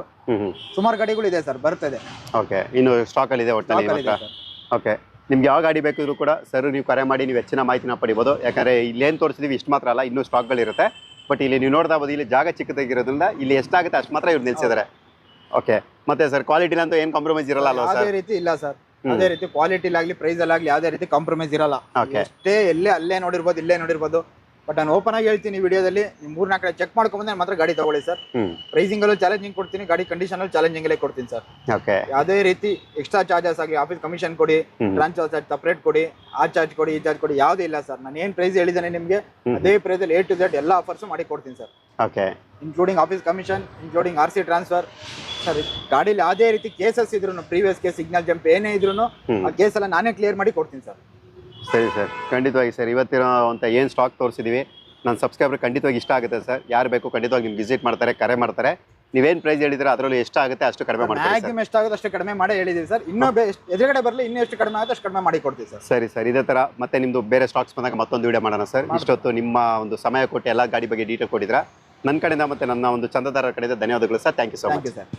ಸುಮಾರು ಗಾಡಿಗಳು ಇದೆ ಸರ್ ಬರ್ತದೆ. ಓಕೆ ಇನ್ನು ಸ್ಟಾಕಲ್ಲಿ ಇದೆ ಒಟ್ಟಿನಲ್ಲಿ Stock ಅಲ್ಲಿ ಇದೆ ಓಕೆ ನಿಮ್ಗೆ ಯಾವ ಗಾಡಿ ಬೇಕಿದ್ರು ಕೂಡ ಸರ್ ನೀವು ಕರೆ ಮಾಡಿ ನೀವು ಹೆಚ್ಚಿನ ಮಾಹಿತಿನ ಪಡಿಬೋದು. ಯಾಕಂದರೆ ಇಲ್ಲೇನು ತೋರಿಸಿದೀವಿ ಇಷ್ಟು ಮಾತ್ರ ಅಲ್ಲ ಇನ್ನೂ ಸ್ಟಾಕ್ಗಳಿರುತ್ತೆ ಬಟ್ ಇಲ್ಲಿ ನೀವು ನೋಡ್ತಾ ಇಲ್ಲಿ ಜಾಗ ಚಿಕ್ಕದಾಗಿರೋದ್ರಿಂದ ಇಲ್ಲಿ ಎಷ್ಟಾಗುತ್ತೆ ಅಷ್ಟು ಮಾತ್ರ ಇವ್ರು ನಿಲ್ಸಿದ್ದಾರೆ. ಓಕೆ ಮತ್ತೆ ಸರ್ ಕ್ವಾಲಿಟಿ ಅಂತ ಏನು ಕಾಂಪ್ರಮೈಸ್ ಇರಲ್ಲ ಅಲ್ವಾ ಯಾವುದೇ ಸರ್ ರೀತಿ ಇಲ್ಲ ಸರ್ ಅದೇ ರೀತಿ ಕ್ವಾಲಿಟಿ ಲಾಗ್ಲಿ ಪ್ರೈಸ್ ಅಲ್ಲಾಗ್ಲಿ ಯಾವ್ದೇ ರೀತಿ ಕಾಂಪ್ರಮೈಸ್ ಇರಲ್ಲ. Okay. ಎಷ್ಟೇ ಎಲ್ಲೇ ಅಲ್ಲೇ ನೋಡಿರ್ಬೋದು ಇಲ್ಲೇ ನೋಡಿರ್ಬೋದು. ಬಟ್ ನಾನು ಓಪನ್ ಆಗಿ ಹೇಳ್ತೀನಿ ವಿಡಿಯೋದಲ್ಲಿ ನೀವು ಮೂರ್ನಾಲ್ಕು ಕಡೆ ಚೆಕ್ ಮಾಡ್ಕೊಂಬಂದ್ರೆ ಮಾತ್ರ ಗಾಡಿ ತಗೊಳ್ಳಿ ಸರ್. ಪ್ರೈಸಿಂಗ್ ಅಲ್ಲೂ ಚಾಲೆಂಜಿಂಗ್ ಕೊಡ್ತೀನಿ ಗಾಡಿ ಕಂಡೀಷನಲ್ ಚಾಲೆಂಜಿಂಗ್ ಅಲ್ಲೇ ಕೊಡ್ತೀನಿ ಸರ್. ಓಕೆ ಯಾವುದೇ ರೀತಿ ಎಕ್ಸ್ಟ್ರಾ ಚಾರ್ಜಸ್ ಆಗಿ ಆಫೀಸ್ ಕಮಿಷನ್ ಕೊಡಿ. ಟ್ರಾನ್ಸ್ಫರ್ ಚಾರ್ಜ್ ಸಪ್ರೇಟ್ ಕೊಡಿ ಆ ಚಾರ್ಜ್ ಕೊಡಿ ಈ ಚಾರ್ಜ್ ಕೊಡಿ ಯಾವುದೇ ಇಲ್ಲ ಸರ್. ನಾನು ಏನು ಪ್ರೈಸ್ ಹೇಳಿದ್ದೇನೆ ನಿಮಗೆ ಅದೇ ಅದೇ ಪ್ರೈಸಲ್ಲಿ ಎ ಟು ಝೆಡ್ ಎಲ್ಲ ಆಫರ್ಸು ಮಾಡಿ ಕೊಡ್ತೀನಿ sir. Okay including office commission including R C transfer sir ಗಾಡಿಲಿ ಯಾವುದೇ ರೀತಿ ಕೇಸಸ್ ಇದ್ರು ಪ್ರೀವಿಯಸ್ ಕೇಸ್ ಸಿಗ್ನಲ್ ಜಂಪ್ ಏನೇ ಇದ್ರು ಆ ಕೇಸ್ ಎಲ್ಲ ನಾನೇ ಕ್ಲಿಯರ್ ಮಾಡಿ ಕೊಡ್ತೀನಿ ಸರ್. ಸರಿ ಸರ್ ಖಂಡಿತವಾಗಿ ಸರ್. ಇವತ್ತಿರೋ ಅಂತ ಏನು ಸ್ಟಾಕ್ ತೋರಿಸಿದ್ದೀವಿ ನನ್ನ ಸಬ್ಸ್ಕ್ರೈಬರ್ ಖಂಡಿತವಾಗಿ ಇಷ್ಟ ಆಗುತ್ತೆ ಸರ್. ಯಾರು ಬೇಕು ಖಂಡಿತವಾಗಿ ನಿಮ್ಗೆ ವಿಸಿಟ್ ಮಾಡ್ತಾರೆ ಕರೆ ಮಾಡ್ತಾರೆ. ನೀವೇನು ಪ್ರೈಸ್ ಹೇಳಿದ್ರೆ ಅದರಲ್ಲಿ ಎಷ್ಟು ಆಗುತ್ತೆ ಅಷ್ಟು ಕಡಿಮೆ ಮಾಡಿ ಮ್ಯಾಕ್ಸಿಮಮ್ ಎಷ್ಟಾಗುತ್ತೆ ಅಷ್ಟು ಕಡಿಮೆ ಮಾಡಿ ಹೇಳಿದ್ದೀವಿ ಸರ್. ಇನ್ನೂ ಎದುರುಗಡೆ ಬರಲಿ ಇನ್ನೂ ಎಷ್ಟು ಕಡಿಮೆ ಆಗುತ್ತೆ ಅಷ್ಟು ಕಡಿಮೆ ಮಾಡಿ ಕೊಡ್ತೀವಿ ಸರ್. ಸರಿ ಸರ್ ಇದೇ ಥರ ಮತ್ತೆ ನಿಮ್ಮದು ಬೇರೆ ಸ್ಟಾಕ್ಸ್ ಬಂದಾಗ ಮತ್ತೊಂದು ವಿಡಿಯೋ ಮಾಡೋಣ ಸರ್. ಇಷ್ಟೊತ್ತು ನಿಮ್ಮ ಒಂದು ಸಮಯ ಕೊಟ್ಟು ಎಲ್ಲ ಗಾಡಿ ಬಗ್ಗೆ ಡೀಟೇಲ್ ಕೊಟ್ಟಿದ್ರ ನನ್ನ ಕಡೆಯಿಂದ ಮತ್ತೆ ನನ್ನ ಒಂದು ಚಂದದಾರರ ಕಡೆಯಿಂದ ಧನ್ಯವಾದಗಳು sir. Thank you so much sir